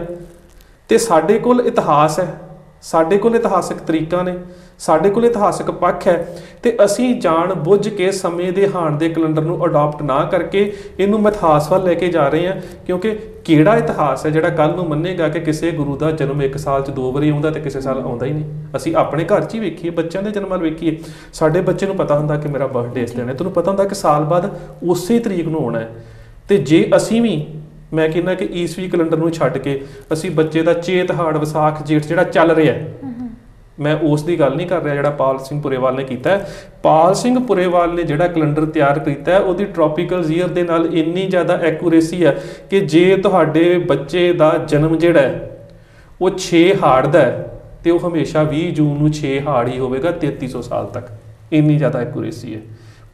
ਤੇ ਸਾਡੇ ਕੋਲ ਇਤਿਹਾਸ ਹੈ। ਸਾਡੇ ਕੋਲ ਇਤਿਹਾਸਕ ਤਰੀਕਾਂ ਨੇ। ਸਾਡੇ ਕੋਲ ਇਤਿਹਾਸਕ ਪੱਖ ਹੈ। ਤੇ ਅਸੀਂ ਜਾਣ ਬੁੱਝ ਕੇ ਸਮੇਂ ਦੇ ਹਾਣ ਦੇ ਕੈਲੰਡਰ ਨੂੰ ਅਡਾਪਟ ਨਾ ਕਰਕੇ ਇਹਨੂੰ ਮਿਥਿਹਾਸ ਵੱਲ ਲੈ ਕੇ ਜਾ ਰਹੇ ਹਾਂ, ਕਿਉਂਕਿ ਕਿਹੜਾ ਇਤਿਹਾਸ ਹੈ ਜਿਹੜਾ ਕੱਲ ਨੂੰ ਮੰਨੇਗਾ ਕਿ ਕਿਸੇ ਗੁਰੂ ਦਾ ਜਨਮ ਇੱਕ ਸਾਲ 'ਚ ਦੋ ਵਾਰੀ ਆਉਂਦਾ ਤੇ ਕਿਸੇ ਸਾਲ ਆਉਂਦਾ ਹੀ ਨਹੀਂ? ਅਸੀਂ ਆਪਣੇ ਘਰ 'ਚ ਹੀ ਵੇਖੀਏ, ਬੱਚਿਆਂ ਦੇ ਜਨਮਾਂ ਵੱਲ ਵੇਖੀਏ। ਸਾਡੇ ਬੱਚੇ ਨੂੰ ਪਤਾ ਹੁੰਦਾ ਕਿ ਮੇਰਾ ਬਰਥਡੇ ਇਸ ਦਿਨ ਹੈ। ਤੈਨੂੰ ਪਤਾ ਹੁੰਦਾ ਕਿ ਸਾਲ ਬਾਅਦ ਉਸੇ ਤਰੀਕ ਨੂੰ ਆਉਣਾ ਹੈ। ਤੇ ਜੇ ਅਸੀਂ ਵੀ, ਮੈਂ ਕਹਿੰਦਾ ਕਿ ਈਸਵੀ ਕੈਲੰਡਰ ਨੂੰ ਛੱਡ ਕੇ ਅਸੀਂ ਬੱਚੇ ਦਾ ਚੇਤ ਹਾੜ ਵਿਸਾਖ ਜੇਠ ਜਿਹੜਾ ਚੱਲ ਰਿਹਾ ਹੈ ਮੈਂ ਉਸ ਦੀ ਗੱਲ ਨਹੀਂ ਕਰ ਰਿਹਾ ਜਿਹੜਾ ਪਾਲ ਸਿੰਘ ਪੁਰੇਵਾਲ ਨੇ ਕੀਤਾ ਪਾਲ ਸਿੰਘ ਪੁਰੇਵਾਲ ਨੇ ਜਿਹੜਾ ਕੈਲੰਡਰ ਤਿਆਰ ਕੀਤਾ ਉਹਦੀ ਟ੍ਰੋਪੀਕਲ ਈਅਰ ਦੇ ਨਾਲ ਇੰਨੀ ਜ਼ਿਆਦਾ ਐਕੂਰੇਸੀ ਹੈ ਕਿ ਜੇ ਤੁਹਾਡੇ ਬੱਚੇ ਦਾ ਜਨਮ ਜਿਹੜਾ ਹੈ, ਉਹ 6 ਹਾੜ ਦਾ ਹੈ, ਤੇ ਉਹ ਹਮੇਸ਼ਾ 20 ਜੂਨ ਨੂੰ 6 ਹਾੜ ਹੀ ਹੋਵੇਗਾ 3300 ਸਾਲ ਤੱਕ। ਇੰਨੀ ਜ਼ਿਆਦਾ ਐਕੂਰੇਸੀ ਹੈ।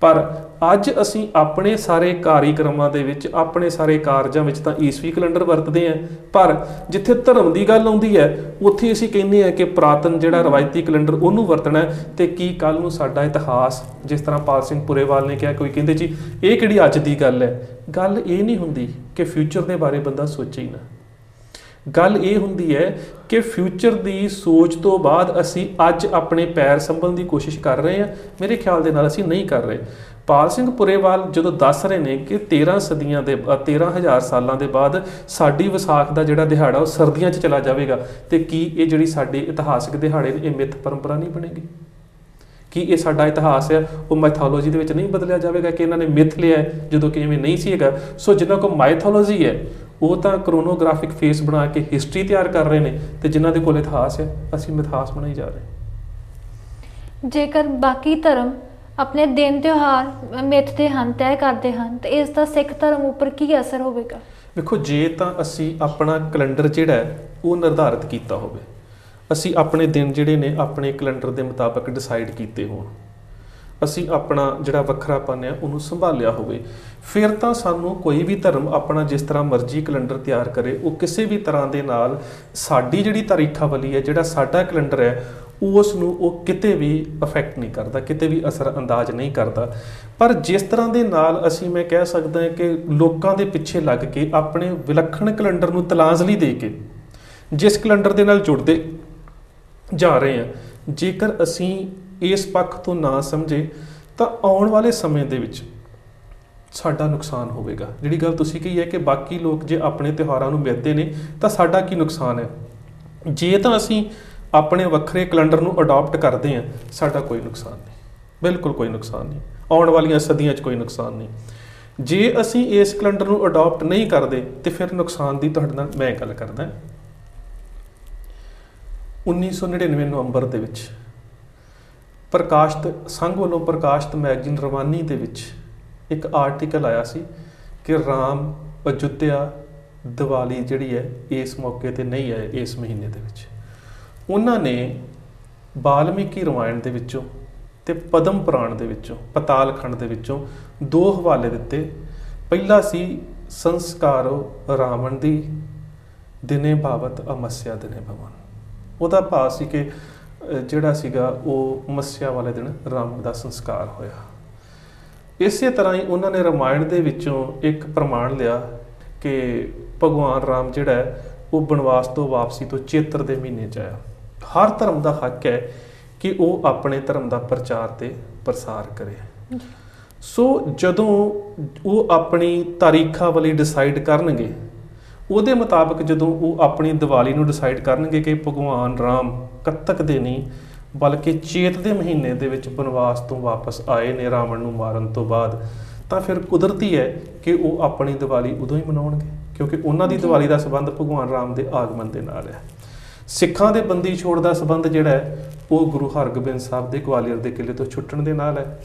ਪਰ ਅੱਜ ਅਸੀਂ ਆਪਣੇ ਸਾਰੇ ਕਾਰਿਕ੍ਰਮਾਂ ਦੇ ਵਿੱਚ, ਆਪਣੇ ਸਾਰੇ ਕਾਰਜਾਂ ਵਿੱਚ ਤਾਂ ਈਸਵੀ ਕੈਲੰਡਰ ਵਰਤਦੇ ਆਂ ਪਰ ਜਿੱਥੇ ਧਰਮ ਦੀ ਗੱਲ ਆਉਂਦੀ ਹੈ, ਉੱਥੇ ਅਸੀਂ ਕਹਿੰਦੇ ਆ ਕਿ ਪ੍ਰਾਤਨ ਜਿਹੜਾ ਰਵਾਇਤੀ ਕੈਲੰਡਰ ਉਹਨੂੰ ਵਰਤਣਾ ਹੈ ਤੇ ਕੀ ਕੱਲ ਨੂੰ ਸਾਡਾ ਇਤਿਹਾਸ, ਜਿਸ ਤਰ੍ਹਾਂ ਪਾਲ ਸਿੰਘ ਪੁਰੇਵਾਲ ਨੇ ਕਿਹਾ, ਕੋਈ ਕਹਿੰਦੇ ਜੀ, ਇਹ ਕਿਹੜੀ ਅੱਜ ਦੀ ਗੱਲ ਹੈ? ਗੱਲ ਇਹ ਨਹੀਂ ਹੁੰਦੀ ਕਿ ਫਿਊਚਰ ਦੇ ਬਾਰੇ ਬੰਦਾ ਸੋਚੇ ਹੀ ਨਾ। ਗੱਲ ਇਹ ਹੁੰਦੀ ਹੈ ਕਿ ਫਿਊਚਰ ਦੀ ਸੋਚ ਤੋਂ ਬਾਅਦ ਅਸੀਂ ਅੱਜ ਆਪਣੇ ਪੈਰ ਸੰਭਲਣ ਦੀ ਕੋਸ਼ਿਸ਼ ਕਰ ਰਹੇ ਹਾਂ। ਮੇਰੇ ਖਿਆਲ ਦੇ ਨਾਲ ਅਸੀਂ ਨਹੀਂ ਕਰ ਰਹੇ। ਪਾਲ ਸਿੰਘ ਪੁਰੇਵਾਲ ਜਦੋਂ ਦੱਸ ਰਹੇ ਨੇ ਕਿ 13 ਸਦੀਆਂ ਦੇ ਅ, 13000 ਸਾਲਾਂ ਦੇ ਬਾਅਦ ਸਾਡੀ ਵਿਸਾਖ ਦਾ ਜਿਹੜਾ ਦਿਹਾੜਾ ਉਹ ਸਰਦੀਆਂ 'ਚ ਚਲਾ ਜਾਵੇਗਾ ਤੇ ਕੀ ਇਹ ਜਿਹੜੀ ਸਾਡੇ ਇਤਿਹਾਸਿਕ ਦਿਹਾੜੇ ਨੇ ਇਹ ਮਿੱਥ ਪਰੰਪਰਾ ਨਹੀਂ ਬਣੇਗੀ? ਕੀ ਇਹ ਸਾਡਾ ਇਤਿਹਾਸ ਹੈ ਉਹ ਮੈਥੋਲੋਜੀ ਦੇ ਵਿੱਚ ਨਹੀਂ ਬਦਲਿਆ ਜਾਵੇਗਾ ਕਿ ਇਹਨਾਂ ਨੇ ਮਿੱਥ ਲਿਆ ਜਦੋਂ ਕਿ ਐਵੇਂ ਨਹੀਂ ਸੀ ਹੈਗਾ? ਸੋ ਜਿਨ੍ਹਾਂ ਕੋਲ ਮਾਈਥੋਲੋਜੀ ਹੈ ਉਹ ਤਾਂ ਕ੍ਰੋਨੋਗ੍ਰਾਫਿਕ ਫੇਸ ਬਣਾ ਕੇ ਹਿਸਟਰੀ ਤਿਆਰ ਕਰ ਰਹੇ ਨੇ ਤੇ ਜਿਨ੍ਹਾਂ ਦੇ ਕੋਲ ਇਤਿਹਾਸ ਹੈ ਅਸੀਂ ਮਿਥਾਸ ਬਣਾਈ ਜਾ ਰਹੇ ਹਾਂ। ਜੇਕਰ ਬਾਕੀ ਧਰਮ ਆਪਣੇ ਦਿਨ ਤਿਉਹਾਰ ਮਿੱਥ ਦੇ ਹਨ ਤੈਅ ਕਰਦੇ ਹਨ ਤੇ ਇਸ ਦਾ ਸਿੱਖ ਧਰਮ ਉੱਪਰ ਕੀ ਅਸਰ ਹੋਵੇਗਾ ਵੇਖੋ ਜੇ ਤਾਂ ਅਸੀਂ ਆਪਣਾ ਕੈਲੰਡਰ ਜਿਹੜਾ ਉਹ ਨਿਰਧਾਰਿਤ ਕੀਤਾ ਹੋਵੇ ਅਸੀਂ ਆਪਣੇ ਦਿਨ ਜਿਹੜੇ ਨੇ ਆਪਣੇ ਕੈਲੰਡਰ ਦੇ ਮੁਤਾਬਕ ਡਿਸਾਈਡ ਕੀਤੇ ਹੋਣ ਅਸੀਂ ਆਪਣਾ ਜਿਹੜਾ ਵੱਖਰਾਪਨ ਹੈ ਉਹਨੂੰ ਸੰਭਾਲਿਆ ਹੋਵੇ। ਫਿਰ ਤਾਂ ਸਾਨੂੰ ਕੋਈ ਵੀ ਧਰਮ ਆਪਣਾ ਜਿਸ ਤਰ੍ਹਾਂ ਮਰਜ਼ੀ ਕੈਲੰਡਰ ਤਿਆਰ ਕਰੇ, ਉਹ ਕਿਸੇ ਵੀ ਤਰ੍ਹਾਂ ਦੇ ਨਾਲ ਸਾਡੀ ਜਿਹੜੀ ਤਾਰੀਖਾਵਲੀ ਹੈ, ਜਿਹੜਾ ਸਾਡਾ ਕੈਲੰਡਰ ਹੈ ਉਸ ਨੂੰ ਉਹ ਕਿਤੇ ਵੀ ਅਫੈਕਟ ਨਹੀਂ ਕਰਦਾ, ਕਿਤੇ ਵੀ ਅਸਰ ਅੰਦਾਜ਼ ਨਹੀਂ ਕਰਦਾ। ਪਰ ਜਿਸ ਤਰ੍ਹਾਂ ਦੇ ਨਾਲ ਅਸੀਂ, ਮੈਂ ਕਹਿ ਸਕਦਾ ਹਾਂ ਕਿ ਲੋਕਾਂ ਦੇ ਪਿੱਛੇ ਲੱਗ ਕੇ ਆਪਣੇ ਵਿਲੱਖਣ ਕੈਲੰਡਰ ਨੂੰ ਤਲਾਜ਼ਲੀ ਦੇ ਕੇ ਜਿਸ ਕੈਲੰਡਰ ਦੇ ਨਾਲ ਜੁੜਦੇ ਜਾ ਰਹੇ ਹਾਂ, ਜੇਕਰ ਅਸੀਂ ਇਸ ਪੱਖ ਤੋਂ ਨਾ ਸਮਝੇ, ਤਾਂ ਆਉਣ ਵਾਲੇ ਸਮੇਂ ਦੇ ਵਿੱਚ ਸਾਡਾ ਨੁਕਸਾਨ ਹੋਵੇਗਾ। ਜਿਹੜੀ ਗੱਲ ਤੁਸੀਂ ਕਹੀ ਹੈ ਕਿ ਬਾਕੀ ਲੋਕ ਜੇ ਆਪਣੇ ਤਿਉਹਾਰਾਂ ਨੂੰ ਮਿਲਦੇ ਨੇ, ਤਾਂ ਸਾਡਾ ਕੀ ਨੁਕਸਾਨ ਹੈ? ਜੇ ਤਾਂ ਅਸੀਂ ਆਪਣੇ ਵੱਖਰੇ ਕੈਲੰਡਰ ਨੂੰ ਅਡਾਪਟ ਕਰਦੇ ਹਾਂ, ਸਾਡਾ ਕੋਈ ਨੁਕਸਾਨ ਨਹੀਂ। ਬਿਲਕੁਲ ਕੋਈ ਨੁਕਸਾਨ ਨਹੀਂ। ਆਉਣ ਵਾਲੀਆਂ ਸਦੀਆਂ 'ਚ ਕੋਈ ਨੁਕਸਾਨ ਨਹੀਂ। ਜੇ ਅਸੀਂ ਇਸ ਕੈਲੰਡਰ ਨੂੰ ਅਡਾਪਟ ਨਹੀਂ ਕਰਦੇ, ਤੇ ਫਿਰ ਨੁਕਸਾਨ ਦੀ ਤੁਹਾਡੇ ਨਾਲ ਮੈਂ ਗੱਲ ਕਰਦਾ। 1999 ਨਵੰਬਰ ਦੇ ਵਿੱਚ ਪ੍ਰਕਾਸ਼ਤ, ਸੰਘ ਵੱਲੋਂ ਪ੍ਰਕਾਸ਼ਤ ਮੈਗਜ਼ੀਨ ਰਵਾਨੀ ਦੇ ਵਿੱਚ ਇੱਕ ਆਰਟੀਕਲ ਆਇਆ ਸੀ ਕਿ ਰਾਮ ਅਯੁੱਧਿਆ ਦੀਵਾਲੀ ਜਿਹੜੀ ਹੈ ਇਸ ਮੌਕੇ ਤੇ ਨਹੀਂ ਹੈ ਇਸ ਮਹੀਨੇ ਦੇ ਵਿੱਚ। ਉਹਨਾਂ ਨੇ ਬਾਲਮੀਕੀ ਰਮਾਇਣ ਦੇ ਵਿੱਚੋਂ ਤੇ ਪਦਮ ਪੁਰਾਣ ਦੇ ਵਿੱਚੋਂ, ਪਤਾਲਖੰਡ ਦੇ ਵਿੱਚੋਂ ਦੋ ਹਵਾਲੇ ਦਿੱਤੇ। ਪਹਿਲਾ ਸੀ ਸੰਸਕਾਰੋ ਰਾਵਣ ਦੀ ਦਿਨੇ ਭਾਵਤ ਅਮੱਸਿਆ ਦਿਨੇ ਭਵਨ। ਉਹਦਾ ਭਾਵ ਸੀ ਕਿ ਜਿਹੜਾ ਸੀਗਾ ਉਹ ਮੱਸਿਆ ਵਾਲੇ ਦਿਨ ਰਾਮ ਦਾ ਸੰਸਕਾਰ ਹੋਇਆ। ਇਸੇ ਤਰ੍ਹਾਂ ਹੀ ਉਹਨਾਂ ਨੇ ਰਮਾਇਣ ਦੇ ਵਿੱਚੋਂ ਇੱਕ ਪ੍ਰਮਾਣ ਲਿਆ ਕਿ ਭਗਵਾਨ ਰਾਮ ਜਿਹੜਾ ਉਹ ਬਨਵਾਸ ਤੋਂ ਵਾਪਸੀ ਤੋਂ ਚੇਤਰ ਦੇ ਮਹੀਨੇ 'ਚ ਆਇਆ। ਹਰ ਧਰਮ ਦਾ ਹੱਕ ਹੈ ਕਿ ਉਹ ਆਪਣੇ ਧਰਮ ਦਾ ਪ੍ਰਚਾਰ ਤੇ ਪ੍ਰਸਾਰ ਕਰੇ। ਸੋ ਜਦੋਂ ਉਹ ਆਪਣੀ ਤਾਰੀਖਾਵਲੀ ਡਿਸਾਈਡ ਕਰਨਗੇ ਉਹਦੇ ਮੁਤਾਬਕ ਜਦੋਂ ਉਹ ਆਪਣੀ ਦੀਵਾਲੀ ਨੂੰ ਡਿਸਾਈਡ ਕਰਨਗੇ ਕਿ ਭਗਵਾਨ ਰਾਮ ਕੱਤਕ ਦੇ ਨਹੀਂ, ਬਲਕਿ ਚੇਤ ਦੇ ਮਹੀਨੇ ਦੇ ਵਿੱਚ ਬਨਵਾਸ ਤੋਂ ਵਾਪਸ ਆਏ ਨੇ ਰਾਵਣ ਨੂੰ ਮਾਰਨ ਤੋਂ ਬਾਅਦ, ਤਾਂ ਫਿਰ ਕੁਦਰਤੀ ਹੈ ਕਿ ਉਹ ਆਪਣੀ ਦੀਵਾਲੀ ਉਦੋਂ ਹੀ ਮਨਾਉਣਗੇ, ਕਿਉਂਕਿ ਉਹਨਾਂ ਦੀ ਜੀ। ਦੀਵਾਲੀ ਦਾ ਸੰਬੰਧ ਭਗਵਾਨ ਰਾਮ ਦੇ ਆਗਮਨ ਦੇ ਨਾਲ ਹੈ ਸਿੱਖਾਂ ਦੇ ਬੰਦੀ ਛੋੜ ਦਾ ਸੰਬੰਧ ਜਿਹੜਾ ਹੈ, ਉਹ ਗੁਰੂ ਹਰਗੋਬਿੰਦ ਸਾਹਿਬ ਦੇ ਗਵਾਲੀਅਰ ਦੇ ਕਿਲੇ ਤੋਂ ਛੁੱਟਣ ਦੇ ਨਾਲ ਹੈ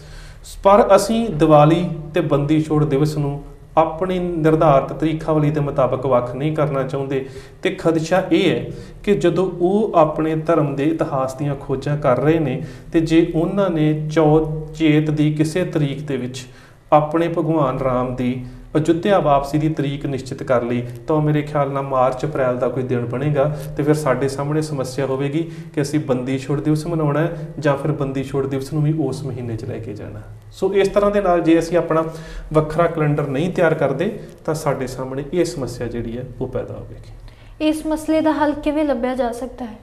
ਪਰ ਅਸੀਂ ਦੀਵਾਲੀ ਤੇ ਬੰਦੀ ਛੋੜ ਦਿਵਸ ਨੂੰ ਆਪਣੀ ਨਿਰਧਾਰਤ ਤਰੀਖਾਵਲੀ ਦੇ ਮੁਤਾਬਕ ਵੱਖ ਨਹੀਂ ਕਰਨਾ ਚਾਹੁੰਦੇ ਤੇ ਖਦਸ਼ਾ ਇਹ ਹੈ ਕਿ ਜਦੋਂ ਉਹ ਆਪਣੇ ਧਰਮ ਦੇ ਇਤਿਹਾਸ ਦੀਆਂ ਖੋਜਾਂ ਕਰ ਰਹੇ ਨੇ ਤੇ ਜੇ ਉਹਨਾਂ ਨੇ ਚੌ ਚੇਤ ਦੀ ਕਿਸੇ ਤਰੀਕ ਦੇ ਵਿੱਚ ਆਪਣੇ ਭਗਵਾਨ ਰਾਮ ਦੀ ਅਯੁੱਧਿਆ ਵਾਪਸੀ ਦੀ ਤਰੀਕ ਨਿਸ਼ਚਿਤ ਕਰ ਲਈ ਤਾਂ ਮੇਰੇ ਖਿਆਲ ਨਾਲ ਮਾਰਚ ਅਪ੍ਰੈਲ ਦਾ ਕੋਈ ਦਿਨ ਬਣੇਗਾ ਤੇ ਫਿਰ ਸਾਡੇ ਸਾਹਮਣੇ ਸਮੱਸਿਆ ਹੋਵੇਗੀ ਕਿ ਅਸੀਂ ਬੰਦੀ ਛੋੜ ਦਿਵਸ ਮਨਾਉਣਾ ਹੈ ਜਾਂ ਫਿਰ ਬੰਦੀ ਛੋੜ ਦਿਵਸ ਨੂੰ ਵੀ ਉਸ ਮਹੀਨੇ 'ਚ ਲੈ ਕੇ ਜਾਣਾ। ਸੋ ਇਸ ਤਰ੍ਹਾਂ ਦੇ ਨਾਲ ਜੇ ਅਸੀਂ ਆਪਣਾ ਵੱਖਰਾ ਕੈਲੰਡਰ ਨਹੀਂ ਤਿਆਰ ਕਰਦੇ ਤਾਂ ਸਾਡੇ ਸਾਹਮਣੇ ਇਹ ਸਮੱਸਿਆ ਜਿਹੜੀ ਹੈ ਉਹ ਪੈਦਾ ਹੋਵੇਗੀ ਇਸ ਮਸਲੇ ਦਾ ਹੱਲ ਕਿਵੇਂ ਲੱਭਿਆ ਜਾ ਸਕਦਾ ਹੈ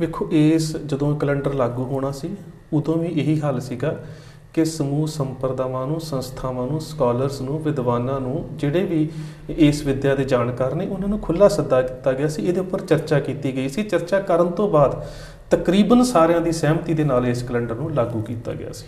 ਵੇਖੋ ਇਸ ਜਦੋਂ ਕੈਲੰਡਰ ਲਾਗੂ ਹੋਣਾ ਸੀ ਉਦੋਂ ਵੀ ਇਹੀ ਹੱਲ ਸੀਗਾ ਕਿ ਸਮੂਹ ਸੰਪਰਦਾਵਾਂ ਨੂੰ, ਸੰਸਥਾਵਾਂ ਨੂੰ ਸਕਾਲਰਸ ਨੂੰ, ਵਿਦਵਾਨਾਂ ਨੂੰ, ਜਿਹੜੇ ਵੀ ਇਸ ਵਿੱਦਿਆ ਦੇ ਜਾਣਕਾਰ ਨੇ, ਉਹਨਾਂ ਨੂੰ ਖੁੱਲਾ ਸੱਦਾ ਕੀਤਾ ਗਿਆ ਸੀ। ਇਹਦੇ ਉੱਪਰ ਚਰਚਾ ਕੀਤੀ ਗਈ ਸੀ। ਚਰਚਾ ਕਰਨ ਤੋਂ ਬਾਅਦ ਤਕਰੀਬਨ ਸਾਰਿਆਂ ਦੀ ਸਹਿਮਤੀ ਦੇ ਨਾਲ ਇਸ ਕੈਲੰਡਰ ਨੂੰ ਲਾਗੂ ਕੀਤਾ ਗਿਆ ਸੀ।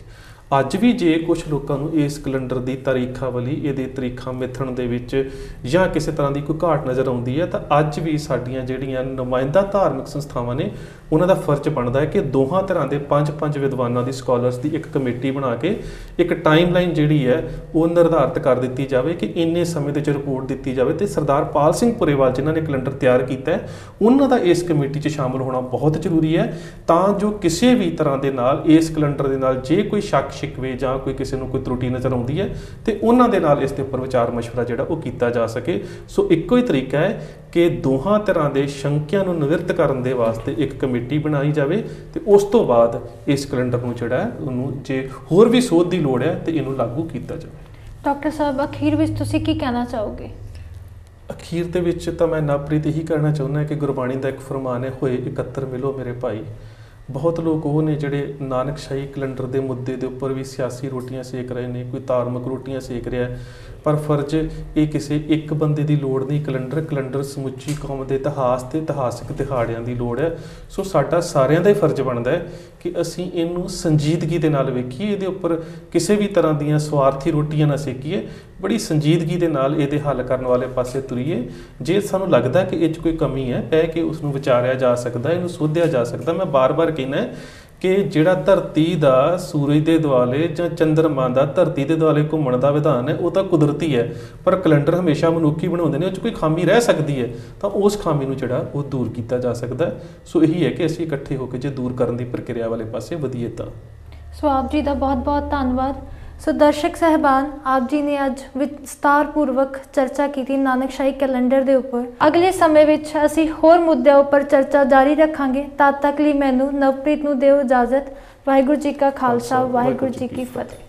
ਅੱਜ ਵੀ ਜੇ ਕੁਝ ਲੋਕਾਂ ਨੂੰ ਇਸ ਕੈਲੰਡਰ ਦੀ ਤਾਰੀਖਾਂ ਵਾਲੀ ਇਹਦੇ ਤਰੀਖਾਂ ਮਿਥਣ ਦੇ ਵਿੱਚ ਜਾਂ ਕਿਸੇ ਤਰ੍ਹਾਂ ਦੀ ਕੋਈ ਘਾਟ ਨਜ਼ਰ ਆਉਂਦੀ ਹੈ, ਤਾਂ ਅੱਜ ਵੀ ਸਾਡੀਆਂ ਜਿਹੜੀਆਂ ਨੁਮਾਇੰਦਾ ਧਾਰਮਿਕ ਸੰਸਥਾਵਾਂ ਨੇ, ਉਹਨਾਂ ਦਾ ਫਰਜ਼ ਬਣਦਾ ਹੈ ਕਿ ਦੋਹਾਂ ਤਰ੍ਹਾਂ ਦੇ ਪੰਜ ਪੰਜ ਵਿਦਵਾਨਾਂ ਦੀ, ਸਕਾਲਰਸ ਦੀ ਇੱਕ ਕਮੇਟੀ ਬਣਾ ਕੇ ਇੱਕ ਟਾਈਮਲਾਈਨ ਜਿਹੜੀ ਹੈ, ਉਹ ਨਿਰਧਾਰਤ ਕਰ ਦਿੱਤੀ ਜਾਵੇ ਕਿ ਇੰਨੇ ਸਮੇਂ ਦੇ ਵਿੱਚ ਰਿਪੋਰਟ ਦਿੱਤੀ ਜਾਵੇ ਤੇ ਸਰਦਾਰ ਪਾਲ ਸਿੰਘ ਪੁਰੇਵਾਲ ਜਿਨ੍ਹਾਂ ਨੇ ਕੈਲੰਡਰ ਤਿਆਰ ਕੀਤਾ ਹੈ, ਉਹਨਾਂ ਦਾ ਇਸ ਕਮੇਟੀ 'ਚ ਸ਼ਾਮਲ ਹੋਣਾ ਬਹੁਤ ਜ਼ਰੂਰੀ ਹੈ। ਤਾਂ ਜੋ ਕਿਸੇ ਵੀ ਤਰ੍ਹਾਂ ਦੇ ਨਾਲ ਇਸ ਕੈਲੰਡਰ ਦੇ ਨਾਲ ਜੇ ਕੋਈ ਸ਼ੱਕ ਸ਼ਿਕਵੇ ਜਾਂ ਕੋਈ ਕਿਸੇ ਨੂੰ ਕੋਈ ਤਰੁੱਟੀ ਨਜ਼ਰ ਆਉਂਦੀ ਹੈ ਤੇ ਉਹਨਾਂ ਦੇ ਨਾਲ ਇਸ ਦੇ ਉੱਪਰ ਵਿਚਾਰ ਮਸ਼ਵਰਾ ਜਿਹੜਾ ਉਹ ਕੀਤਾ ਜਾ ਸਕੇ। ਸੋ ਇੱਕੋ ਹੀ ਤਰੀਕਾ ਹੈ ਕਿ ਦੋਹਾਂ ਤਰ੍ਹਾਂ ਦੇ ਸ਼ੰਕਿਆਂ ਨੂੰ ਨਿਵਰਤ ਕਰਨ ਦੇ ਵਾਸਤੇ ਇੱਕ ਕਮੇਟੀ ਬਣਾਈ ਜਾਵੇ ਤੇ ਉਸ ਤੋਂ ਬਾਅਦ ਇਸ ਕੈਲੰਡਰ ਨੂੰ ਜਿਹੜਾ ਉਹਨੂੰ ਜੇ ਹੋਰ ਵੀ ਸੋਧ ਦੀ ਲੋੜ ਹੈ ਤੇ ਇਹਨੂੰ ਲਾਗੂ ਕੀਤਾ ਜਾਵੇ। ਡਾਕਟਰ ਸਾਹਿਬ ਅਖੀਰ ਵਿੱਚ ਤੁਸੀਂ ਕੀ ਕਹਿਣਾ ਚਾਹੋਗੇ? ਅਖੀਰ ਦੇ ਵਿੱਚ ਤਾਂ ਮੈਂ ਨਵਪ੍ਰੀਤ ਇਹੀ ਕਹਿਣਾ ਚਾਹੁੰਦਾ ਕਿ ਗੁਰਬਾਣੀ ਦਾ ਇੱਕ ਫਰਮਾਨ ਹੈ ਹੋਏ ਇਕੱਤਰ ਮਿਲੋ ਮੇਰੇ ਭਾਈ। ਬਹੁਤ ਲੋਕ ਉਹ ਨੇ ਜਿਹੜੇ ਨਾਨਕਸ਼ਾਹੀ ਕੈਲੰਡਰ ਦੇ ਮੁੱਦੇ ਦੇ ਉੱਪਰ ਵੀ ਸਿਆਸੀ ਰੋਟੀਆਂ ਸੇਕ ਰਹੇ ਨੇ, ਕੋਈ ਧਾਰਮਿਕ ਰੋਟੀਆਂ ਸੇਕ ਰਿਹਾ ਪਰ ਫਰਜ਼ ਇਹ ਕਿਸੇ ਇੱਕ ਬੰਦੇ ਦੀ ਲੋੜ ਨਹੀਂ, ਕੈਲੰਡਰ ਕੈਲੰਡਰ ਸਮੁੱਚੀ ਕੌਮ ਦੇ ਇਤਿਹਾਸ ਤੇ ਇਤਿਹਾਸਿਕ ਦਿਹਾੜਿਆਂ ਦੀ ਲੋੜ ਹੈ। ਸੋ ਸਾਡਾ ਸਾਰਿਆਂ ਦਾ ਹੀ ਫਰਜ਼ ਬਣਦਾ ਹੈ ਕਿ ਅਸੀਂ ਇਹਨੂੰ ਸੰਜੀਦਗੀ ਦੇ ਨਾਲ ਵੇਖੀਏ, ਇਹਦੇ ਉੱਪਰ ਕਿਸੇ ਵੀ ਤਰ੍ਹਾਂ ਦੀਆਂ ਸਵਾਰਥੀ ਰੋਟੀਆਂ ਨਾ ਸੇਕੀਏ ਬੜੀ ਸੰਜੀਦਗੀ ਦੇ ਨਾਲ ਇਹਦੇ ਹੱਲ ਕਰਨ ਵਾਲੇ ਪਾਸੇ ਤੁਰੀਏ। ਜੇ ਸਾਨੂੰ ਲੱਗਦਾ ਕਿ ਇਹ 'ਚ ਕੋਈ ਕਮੀ ਹੈ ਬਹਿ ਕੇ ਉਸ ਨੂੰ ਵਿਚਾਰਿਆ ਜਾ ਸਕਦਾ, ਇਹਨੂੰ ਸੋਧਿਆ ਜਾ ਸਕਦਾ, ਮੈਂ ਬਾਰ-ਬਾਰ ਕਹਿੰਦਾ ਕਿ ਜਿਹੜਾ ਧਰਤੀ ਦਾ ਸੂਰਜ ਦੇ ਦੁਆਲੇ ਜਾਂ ਚੰਦਰਮਾ ਦਾ ਧਰਤੀ ਦੇ ਦੁਆਲੇ ਘੁੰਮਣ ਦਾ ਵਿਧਾਨ ਹੈ, ਉਹ ਤਾਂ ਕੁਦਰਤੀ ਹੈ। ਪਰ ਕੈਲੰਡਰ ਹਮੇਸ਼ਾ ਮਨੁੱਖੀ ਬਣਾਉਂਦੇ ਨੇ, ਉਹ 'ਚ ਕੋਈ ਖਾਮੀ ਰਹਿ ਸਕਦੀ ਹੈ। ਤਾਂ ਉਸ ਖਾਮੀ ਨੂੰ ਜਿਹੜਾ ਉਹ ਦੂਰ ਕੀਤਾ ਜਾ ਸਕਦਾ ਸੋ ਇਹੀ ਹੈ ਕਿ ਅਸੀਂ ਇਕੱਠੇ ਹੋ ਕੇ ਜੇ ਦੂਰ ਕਰਨ ਦੀ ਪ੍ਰਕਿਰਿਆ ਵਾਲੇ ਪਾਸੇ ਵਧੀਏ ਤਾਂ। ਸੋ ਆਪ ਜੀ ਦਾ ਬਹੁਤ-ਬਹੁਤ ਧੰਨਵਾਦ। ਸੋ ਦਰਸ਼ਕ ਸਹਿਬਾਨ, ਆਪ ਜੀ ਨੇ ਅੱਜ ਵਿਸਤਾਰਪੂਰਵਕ ਚਰਚਾ ਕੀਤੀ ਨਾਨਕਸ਼ਾਹੀ ਕੈਲੰਡਰ ਦੇ ਉੱਪਰ। ਅਗਲੇ ਸਮੇਂ ਵਿੱਚ ਅਸੀਂ ਹੋਰ ਮੁੱਦਿਆਂ ਉੱਪਰ ਚਰਚਾ ਜਾਰੀ ਰੱਖਾਂਗੇ। ਤਦ ਤੱਕ ਲਈ ਮੈਨੂੰ ਨਵਪ੍ਰੀਤ ਨੂੰ ਦਿਓ ਇਜਾਜ਼ਤ। ਵਾਹਿਗੁਰੂ ਜੀ ਕਾ ਖਾਲਸਾ, ਵਾਹਿਗੁਰੂ ਜੀ ਕੀ ਫਤਿਹ।